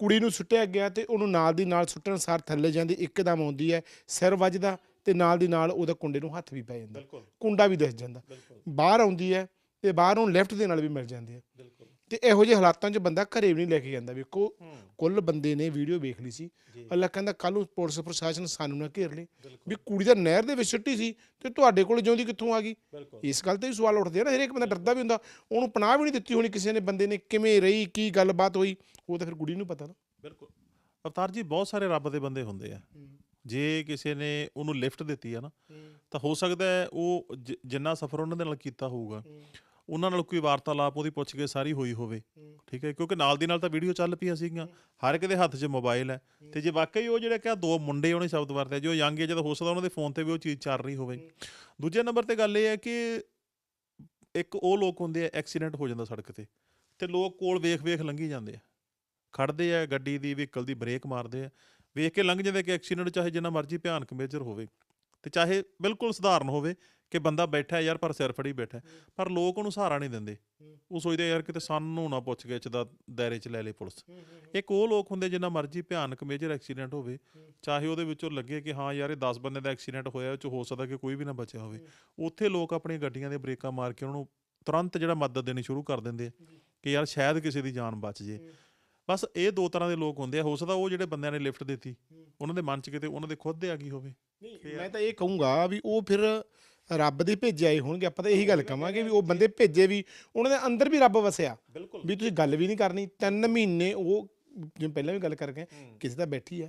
ਕੁੜੀ ਨੂੰ ਸੁੱਟਿਆ ਗਿਆ ਤੇ ਉਹਨੂੰ ਨਾਲ ਦੀ ਨਾਲ ਸੁੱਟਣ ਸਾਰ ਥੱਲੇ ਜਾਂਦੀ ਇੱਕਦਮ ਆਉਂਦੀ ਹੈ ਸਿਰ ਵੱਜਦਾ। ਤੇ ਨਾਲ ਦੀ ਨਾਲ ਉਹਦਾ ਕੁੰਡੇ ਨੂੰ ਹੱਥ ਵੀ ਪੈ ਜਾਂਦਾ। ਕੁੰਡਾ ਵੀ ਦਿਸ ਜਾਂਦਾ। ਬਾਹਰ ਆਉਂਦੀ ਹੈ ਤੇ ਬਾਹਰੋਂ ਲੈਫਟ ਦੇ ਨਾਲ ਵੀ ਮਿਲ ਜਾਂਦੇ ਆ ਬਿਲਕੁਲ। ਤੇ ਇਹੋ ਜਿਹੇ ਹਾਲਾਤਾਂ 'ਚ ਬੰਦਾ ਘਰੇ ਵੀ ਨਹੀਂ ਲੈ ਕੇ ਜਾਂਦਾ ਵੇਖੋ ਕੁੱਲ ਬੰਦੇ ਨੇ ਵੀਡੀਓ ਵੇਖ ਲਈ ਸੀ। ਅੱਲਾ ਕਹਿੰਦਾ ਕੱਲ ਨੂੰ ਪੁਲਿਸ ਪ੍ਰਸ਼ਾਸਨ ਸਾਨੂੰ ਨਾ ਘੇਰ ਲੇ। ਵੀ ਕੁੜੀ ਤਾਂ ਨਹਿਰ ਦੇ ਵਿੱਚ ਸੁੱਟੀ ਸੀ ਤੇ ਤੁਹਾਡੇ ਕੋਲ ਜਿਉਂਦੀ ਕਿੱਥੋਂ ਆ ਗਈ? ਇਸ ਗੱਲ ਤੇ ਵੀ ਸਵਾਲ ਉੱਠਦੇ ਆ ਨਾ ਹਰੇਕ ਬੰਦਾ ਡਰਦਾ ਵੀ ਹੁੰਦਾ। ਉਹਨੂੰ ਪਨਾਹ ਵੀ ਨਹੀਂ ਦਿੱਤੀ ਹੋਣੀ ਕਿਸੇ ਨੇ ਬੰਦੇ ਨੇ ਕਿਵੇਂ ਰਹੀ ਕੀ ਗੱਲਬਾਤ ਹੋਈ ਉਹ ਤਾਂ ਫਿਰ ਕੁੜੀ ਨੂੰ ਪਤਾ ਨਾ। ਬਿਲਕੁਲ। ਅਵਤਾਰ ਜੀ ਬਹੁਤ ਸਾਰੇ ਰੱਬ ਦੇ ਬੰਦੇ ਹੁੰਦੇ ਆ। ਜੇ ਕਿਸੇ ਨੇ ਉਹਨੂੰ ਲਿਫਟ ਦਿੱਤੀ ਆ ਨਾ ਤਾਂ ਹੋ ਸਕਦਾ ਹੈ ਉਹ ਜ- ਜਿੰਨਾ ਸਫ਼ਰ ਉਹਨਾਂ ਦੇ ਨਾਲ ਕੀਤਾ ਹੋਊਗਾ ਉਹਨਾਂ ਨਾਲ ਕੋਈ ਵਾਰਤਾਲਾਪ ਉਹਦੀ ਪੁੱਛ ਕੇ ਸਾਰੀ ਹੋਈ ਹੋਵੇ ਠੀਕ ਹੈ ਕਿਉਂਕਿ ਨਾਲ ਦੀ ਨਾਲ ਤਾਂ ਵੀਡੀਓ ਚੱਲ ਪਈਆਂ ਸੀਗੀਆਂ ਹਰ ਇੱਕ ਦੇ ਹੱਥ 'ਚ ਮੋਬਾਈਲ ਹੈ ਤੇ ਜੇ ਵਾਕਈ ਉਹ ਜਿਹੜਾ ਕਿ ਦੋ ਮੁੰਡੇ ਉਹਨੇ ਸ਼ਬਦ ਵਰਤਿਆ ਜੋ ਯੰਗ ਏਜ ਦਾ ਹੋ ਸਕਦਾ ਉਹਨਾਂ ਦੇ ਫੋਨ ਤੇ ਵੀ ਉਹ ਚੀਜ਼ ਚੱਲ ਰਹੀ ਹੋਵੇ। ਦੂਜੇ ਨੰਬਰ ਤੇ ਗੱਲ ਇਹ ਹੈ ਕਿ ਇੱਕ ਉਹ ਲੋਕ ਹੁੰਦੇ ਆ ਐਕਸੀਡੈਂਟ ਹੋ ਜਾਂਦਾ ਸੜਕ ਤੇ ਤੇ ਲੋਕ ਕੋਲ ਵੇਖ ਵੇਖ ਲੰਘੀ ਜਾਂਦੇ ਆ। ਖੜਦੇ ਆ ਗੱਡੀ ਦੀ ਵਹੀਕਲ ਦੀ ਬ੍ਰੇਕ ਮਾਰਦੇ ਆ ਵੇਖ ਕੇ ਲੰਘ ਜਾਂਦੇ ਕਿ ਐਕਸੀਡੈਂਟ ਚਾਹੇ ਜਿੰਨਾ ਮਰਜ਼ੀ ਭਿਆਨਕ ਮੇਜਰ ਹੋਵੇ ਤੇ ਚਾਹੇ ਬਿਲਕੁਲ ਸਧਾਰਨ ਹੋਵੇ ਕਿ ਬੰਦਾ ਬੈਠਾ ਯਾਰ ਪਰ ਸਿਰ ਫੜੀ ਬੈਠਾ। ਪਰ ਲੋਕ ਉਹਨੂੰ ਸਹਾਰਾ ਨਹੀਂ ਦਿੰਦੇ। ਉਹ ਸੋਚਦੇ ਯਾਰ ਕਿਤੇ ਸਾਨੂੰ ਨਾ ਪੁੱਛ ਗਿੱਛ ਦਾ ਦਾਇਰੇ 'ਚ ਲੈ ਲੇ ਪੁਲਿਸ। ਇੱਕ ਉਹ ਲੋਕ ਹੁੰਦੇ ਜਿੰਨਾ ਮਰਜ਼ੀ ਭਿਆਨਕ ਮੇਜਰ ਐਕਸੀਡੈਂਟ ਹੋਵੇ ਚਾਹੇ ਉਹਦੇ ਵਿੱਚੋਂ ਲੱਗੇ ਕਿ ਹਾਂ ਯਾਰ ਇਹ 10 ਬੰਦੇ ਦਾ ਐਕਸੀਡੈਂਟ ਹੋਇਆ ਉਹ 'ਚ ਹੋ ਸਕਦਾ ਕਿ ਕੋਈ ਵੀ ਨਾ ਬਚਿਆ ਹੋਵੇ। ਉੱਥੇ ਲੋਕ ਆਪਣੀਆਂ ਗੱਡੀਆਂ ਦੇ ਬ੍ਰੇਕਾਂ ਮਾਰ ਕੇ ਉਹਨਾਂ ਤੁਰੰਤ ਜਿਹੜਾ ਮਦਦ ਦੇਣੀ ਸ਼ੁਰੂ ਕਰ ਦਿੰਦੇ ਕਿ ਯਾਰ ਸ਼ਾਇਦ ਕਿਸੇ ਦੀ ਜਾਨ ਬਚ ਜੇ। ਬਸ ਇਹ ਦੋ ਤਰ੍ਹਾਂ ਦੇ ਲੋਕ ਹੁੰਦੇ ਆ ਹੋ ਸਕਦਾ ਉਹ ਜਿਹੜੇ ਬੰਦਿਆਂ ਨੇ ਲਿਫਟ ਦਿੱਤੀ ਉਹਨਾਂ ਦੇ ਮਨ 'ਚ ਕਿਤੇ ਉਹਨਾਂ ਦੇ ਖੁਦ ਦੇ ਆ ਗਈ ਹੋਵੇ। ਮੈਂ ਤਾਂ ਇਹ ਕਹੂੰਗਾ ਵੀ ਉਹ ਫਿਰ ਰੱਬ ਦੇ ਭੇਜੇ ਆਏ ਹੋਣਗੇ ਆਪਾਂ ਤਾਂ ਇਹੀ ਗੱਲ ਕਵਾਂਗੇ ਵੀ ਉਹ ਬੰਦੇ ਭੇਜੇ ਵੀ ਉਹਨਾਂ ਦੇ ਅੰਦਰ ਵੀ ਰੱਬ ਵਸਿਆ। ਵੀ ਤੁਸੀਂ ਗੱਲ ਵੀ ਨਹੀਂ ਕਰਨੀ ਤਿੰਨ ਮਹੀਨੇ ਉਹ ਜਿਵੇਂ ਪਹਿਲਾਂ ਵੀ ਗੱਲ ਕਰ ਗਏ ਕਿਸੇ ਦਾ ਬੈਠੀ ਆ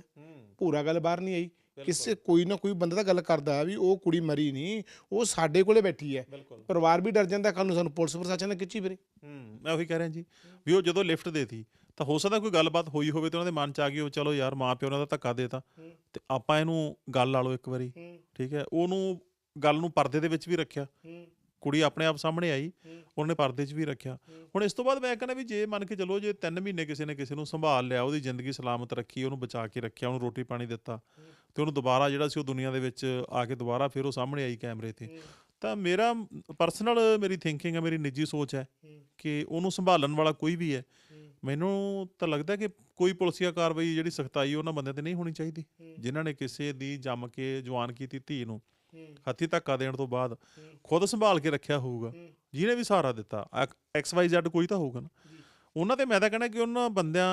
ਪੂਰਾ ਗੱਲ ਬਾਹਰ ਨਹੀਂ ਆਈ। ਕਿਸੇ ਕੋਈ ਨਾ ਕੋਈ ਬੰਦਾ ਤਾਂ ਗੱਲ ਕਰਦਾ ਵੀ ਉਹ ਕੁੜੀ ਮਰੀ ਨਹੀਂ ਉਹ ਸਾਡੇ ਕੋਲੇ ਬੈਠੀ ਹੈ। ਪਰਿਵਾਰ ਵੀ ਡਰ ਜਾਂਦਾ ਕੱਲ ਨੂੰ ਸਾਨੂੰ ਪੁਲਿਸ ਪ੍ਰਸ਼ਾਸਨ ਨੇ ਖਿੱਚੀ ਫਿਰੇ। ਹੂੰ ਮੈਂ ਉਹੀ ਕਹਿ ਰਿਹਾ ਜੀ ਵੀ ਉਹ ਜਦੋਂ ਲਿਫਟ ਦੇਤੀ ਤਾਂ ਹੋ ਸਕਦਾ ਕੋਈ ਗੱਲਬਾਤ ਹੋਈ ਹੋਵੇ ਤੇ ਉਹਨਾਂ ਦੇ ਮਨ 'ਚ ਆ ਗਈ ਉਹ ਚਲੋ ਯਾਰ ਮਾਂ ਪਿਓ ਨੇ ਤਾਂ ਧੱਕਾ ਦੇਤਾ ਤੇ। ਆਪਾਂ ਇਹਨੂੰ ਗੱਲ ਲਾ ਲਓ ਇੱਕ ਵਾਰੀ ਠੀਕ ਹੈ? ਉਹਨੂੰ ਗੱਲ ਨੂੰ ਪਰਦੇ ਦੇ ਵਿੱਚ ਵੀ ਰੱਖਿਆ। ਕੁੜੀ ਆਪਣੇ ਆਪ ਸਾਹਮਣੇ ਆਈ ਉਹਨੇ ਪਰਦੇ 'ਚ ਵੀ ਰੱਖਿਆ। ਹੁਣ ਇਸ ਤੋਂ ਬਾਅਦ ਮੈਂ ਕਹਿੰਦਾ ਵੀ ਜੇ ਮੰਨ ਕੇ ਚੱਲੋ ਜੇ 3 ਮਹੀਨੇ ਕਿਸੇ ਨੇ ਕਿਸੇ ਨੂੰ ਸੰਭਾਲ ਲਿਆ ਉਹਦੀ ਜ਼ਿੰਦਗੀ ਸਲਾਮਤ ਰੱਖੀ ਉਹਨੂੰ ਬਚਾ ਕੇ ਰੱਖਿਆ ਉਹਨੂੰ ਰੋਟੀ ਪਾਣੀ ਦਿੱਤਾ ਤੇ ਉਹਨੂੰ ਦੁਬਾਰਾ ਜਿਹੜਾ ਸੀ ਉਹ ਦੁਨੀਆ ਦੇ ਵਿੱਚ ਆ ਕੇ ਦੁਬਾਰਾ ਫਿਰ ਉਹ ਸਾਹਮਣੇ ਆਈ ਕੈਮਰੇ ਤੇ। ਤਾਂ ਮੇਰਾ ਪਰਸਨਲ ਮੇਰੀ ਥਿੰਕਿੰਗ ਹੈ ਮੇਰੀ ਨਿੱਜੀ ਸੋਚ ਹੈ ਕਿ ਉਹਨੂੰ ਸੰਭਾਲਣ ਵਾਲਾ ਕੋਈ ਵੀ ਹੈ ਮੈਨੂੰ ਤਾਂ ਲੱਗਦਾ ਕਿ ਕੋਈ ਪੁਲਿਸੀਆ ਕਾਰਵਾਈ ਜਿਹੜੀ ਸਖਤਾਈ ਉਹਨਾਂ ਬੰਦਿਆਂ ਤੇ ਨਹੀਂ ਹੋਣੀ ਚਾਹੀਦੀ। ਜਿਨ੍ਹਾਂ ਨੇ ਕਿਸੇ ਦੀ ਜੰਮ ਕੇ ਜਵਾਨ ਕੀਤੀ ਧੀ ਨੂੰ। ਹੱਥੀ ਧੱਕਾ ਦੇਣ ਤੋਂ ਬਾਅਦ ਖੁਦ ਸੰਭਾਲ ਕੇ ਰੱਖਿਆ ਹੋਊਗਾ। ਜਿਹਨੇ ਵੀ ਸਹਾਰਾ ਦਿੱਤਾ ਐਕਸ ਵਾਈ ਜ਼ੈਡ ਕੋਈ ਤਾਂ ਹੋਊਗਾ ਨਾ। ਉਹਨਾਂ ਤੇ ਮੈਂ ਤਾਂ ਕਹਿੰਦਾ ਕਿ ਉਹਨਾਂ ਬੰਦਿਆਂ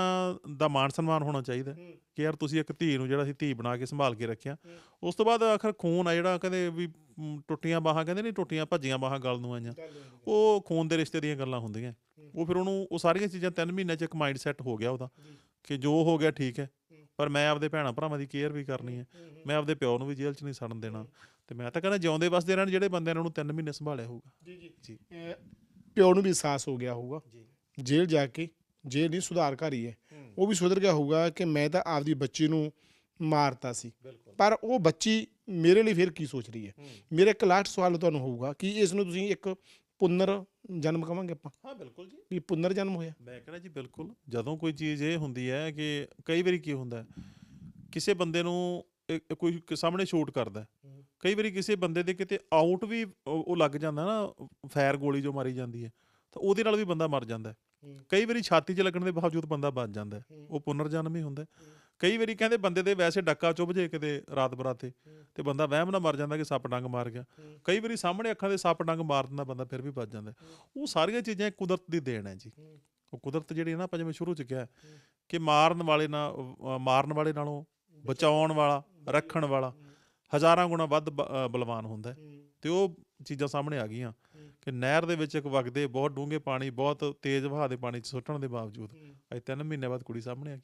ਦਾ ਮਾਣ ਸਨਮਾਨ ਹੋਣਾ ਚਾਹੀਦਾ ਕਿ ਯਾਰ ਤੁਸੀਂ ਇੱਕ ਧੀ ਨੂੰ ਜਿਹੜਾ ਸੀ ਧੀ ਬਣਾ ਕੇ ਸੰਭਾਲ ਕੇ ਰੱਖਿਆ। ਉਸ ਤੋਂ ਬਾਅਦ ਆਖਰ ਖੂਨ ਆ ਜਿਹੜਾ ਕਹਿੰਦੇ ਵੀ ਟੁੱਟੀਆਂ ਬਾਹਾਂ ਕਹਿੰਦੇ ਨਹੀਂ ਟੁੱਟੀਆਂ ਭੱਜੀਆਂ ਬਾਹਾਂ ਗਲ ਨੂੰ ਆਈਆਂ। ਉਹ ਖੂਨ ਦੇ ਰਿਸ਼ਤੇ ਦੀਆਂ ਗੱਲਾਂ ਹੁੰਦੀਆਂ। ਉਹ ਫਿਰ ਉਹਨੂੰ ਉਹ ਸਾਰੀਆਂ ਚੀਜ਼ਾਂ 3 ਮਹੀਨਿਆਂ ਚ ਇੱਕ ਮਾਈਂਡ ਸੈੱਟ ਹੋ ਗਿਆ ਉਹਦਾ ਕਿ ਜੋ ਹੋ ਗਿਆ ਠੀਕ ਹੈ। ਪਰ ਮੈਂ ਆਪਦੇ ਭੈਣਾਂ ਭਰਾਵਾਂ ਦੀ ਕੇਅਰ ਵੀ ਕਰਨੀ ਹੈ। ਮੈਂ ਆਪਦੇ ਪਿਓ ਨੂੰ ਵੀ ਜੇਲ੍ਹ 'ਚ ਨਹੀਂ ਸੜਨ ਦੇਣਾ। ਤੇ ਮੈਂ ਤਾਂ ਕਹਿੰਦਾ ਜਿਉਂਦੇ ਵਸਦੇ ਰਹਿਣ ਜਿਹੜੇ ਬੰਦਿਆਂ ਨੇ ਉਹਨੂੰ 3 ਮਹੀਨੇ ਸੰਭਾਲਿਆ ਹੋਊਗਾ। ਜੀ ਜੀ। ਪਿਓ ਨੂੰ ਵੀ ਅਹਿਸਾਸ ਹੋ ਗਿਆ ਹੋਊਗਾ। ਜੀ। ਜੇਲ੍ਹ ਜਾ ਕੇ ਜੇਲ੍ਹ ਨਹੀਂ ਸੁਧਾਰ ਘਰ ਹੀ। ਉਹ ਵੀ ਸੁਧਰ ਗਿਆ ਹੋਊਗਾ ਕਿ ਮੈਂ ਤਾਂ ਆਪਦੀ ਬੱਚੀ ਨੂੰ ਮਾਰਤਾ ਸੀ। ਪਰ ਉਹ ਬੱਚੀ ਮੇਰੇ ਲਈ ਫਿਰ ਕੀ ਸੋਚ ਰਹੀ ਹੈ? ਮੇਰਾ ਇੱਕ ਲਾਸਟ ਸਵਾਲ ਤੁਹਾਨੂੰ ਹੋਊਗਾ ਕਿ ਇਸ ਨੂੰ ਤੁਸੀਂ ਇੱਕ ਪੁਨਰ ਜਨਮ ਕਵਾਂਗੇ ਆਪਾਂ? ਹਾਂ ਬਿਲਕੁਲ ਜੀ। ਵੀ ਪੁਨਰ ਜਨਮ ਹੋਇਆ? ਮੈਂ ਕਹਿੰਦਾ ਜੀ ਬਿਲਕੁਲ। ਜਦੋਂ ਕੋਈ ਚੀਜ਼ ਇਹ ਹੁੰਦੀ ਹੈ ਕਿ ਕਈ ਵਾਰੀ ਕੀ ਹੁੰਦਾ ਕਿਸੇ ਬੰਦੇ ਨੂੰ ਕੋਈ ਸਾਹਮਣੇ ਸ਼ੂਟ ਕਰਦਾ। ਕਈ ਵਾਰੀ ਕਿਸੇ ਬੰਦੇ ਦੇ ਕਿਤੇ ਆਊਟ ਵੀ ਉਹ ਲੱਗ ਜਾਂਦਾ ਨਾ ਫਾਇਰ ਗੋਲੀ ਜੋ ਮਾਰੀ ਜਾਂਦੀ ਹੈ ਤਾਂ ਉਹਦੇ ਨਾਲ ਵੀ ਬੰਦਾ ਮਰ ਜਾਂਦਾ ਹੈ। ਕਈ ਵਾਰੀ ਛਾਤੀ 'ਚ ਲੱਗਣ ਦੇ ਬਾਵਜੂਦ ਬੰਦਾ ਬਚ ਜਾਂਦਾ। ਉਹ ਪੁਨਰ ਜਨਮ ਹੀ। ਹੁੰਦਾ। ਕਈ ਵਾਰੀ ਕਹਿੰਦੇ ਬੰਦੇ ਦੇ ਵੈਸੇ ਡੱਕਾ ਚੁੱਭ ਜੇ ਕਿਤੇ ਰਾਤ ਬਰਾਤੇ ਤੇ ਬੰਦਾ ਵਹਿਮ ਨਾਲ ਮਰ ਜਾਂਦਾ ਕਿ ਸੱਪ ਡੰਗ ਮਾਰ ਗਿਆ। ਕਈ ਵਾਰੀ ਸਾਹਮਣੇ ਅੱਖਾਂ ਦੇ ਸੱਪ ਡੰਗ ਮਾਰ ਦਿੰਦਾ ਬੰਦਾ ਫਿਰ ਵੀ ਬਚ ਜਾਂਦਾ। ਉਹ ਸਾਰੀਆਂ ਚੀਜ਼ਾਂ ਕੁਦਰਤ ਦੀ ਦੇਣ ਹੈ ਜੀ। ਉਹ ਕੁਦਰਤ ਜਿਹੜੀ ਹੈ ਨਾ ਆਪਾਂ ਜਿਵੇਂ ਸ਼ੁਰੂ ਚ ਕਿਹਾ ਕਿ ਮਾਰਨ ਵਾਲੇ ਨਾਲ ਮਾਰਨ ਵਾਲੇ ਨਾਲੋਂ ਬਚਾਉਣ ਵਾਲਾ ਰੱਖਣ ਵਾਲਾ ਹਜ਼ਾਰਾਂ ਗੁਣਾ ਵੱਧ ਬਲਵਾਨ ਹੁੰਦਾ ਹੈ। ਤੇ ਉਹ ਚੀਜ਼ਾਂ ਸਾਹਮਣੇ ਆ ਗਈਆਂ। ਕਿ ਨਹਿਰ ਦੇ ਵਿੱਚ ਇੱਕ ਵਗਦੇ ਬਹੁਤ ਡੂੰਘੇ ਪਾਣੀ ਬਹੁਤ ਤੇਜ਼ ਵਹਾਅ ਦੇ ਪਾਣੀ ਚ ਸੁੱਟਣ ਦੇ ਬਾਵਜੂਦ ਅੱਜ ਤਿੰਨ ਮਹੀਨੇ ਬਾਅਦ ਕੁੜੀ ਸਾਹਮਣੇ ਆ ਗਈ।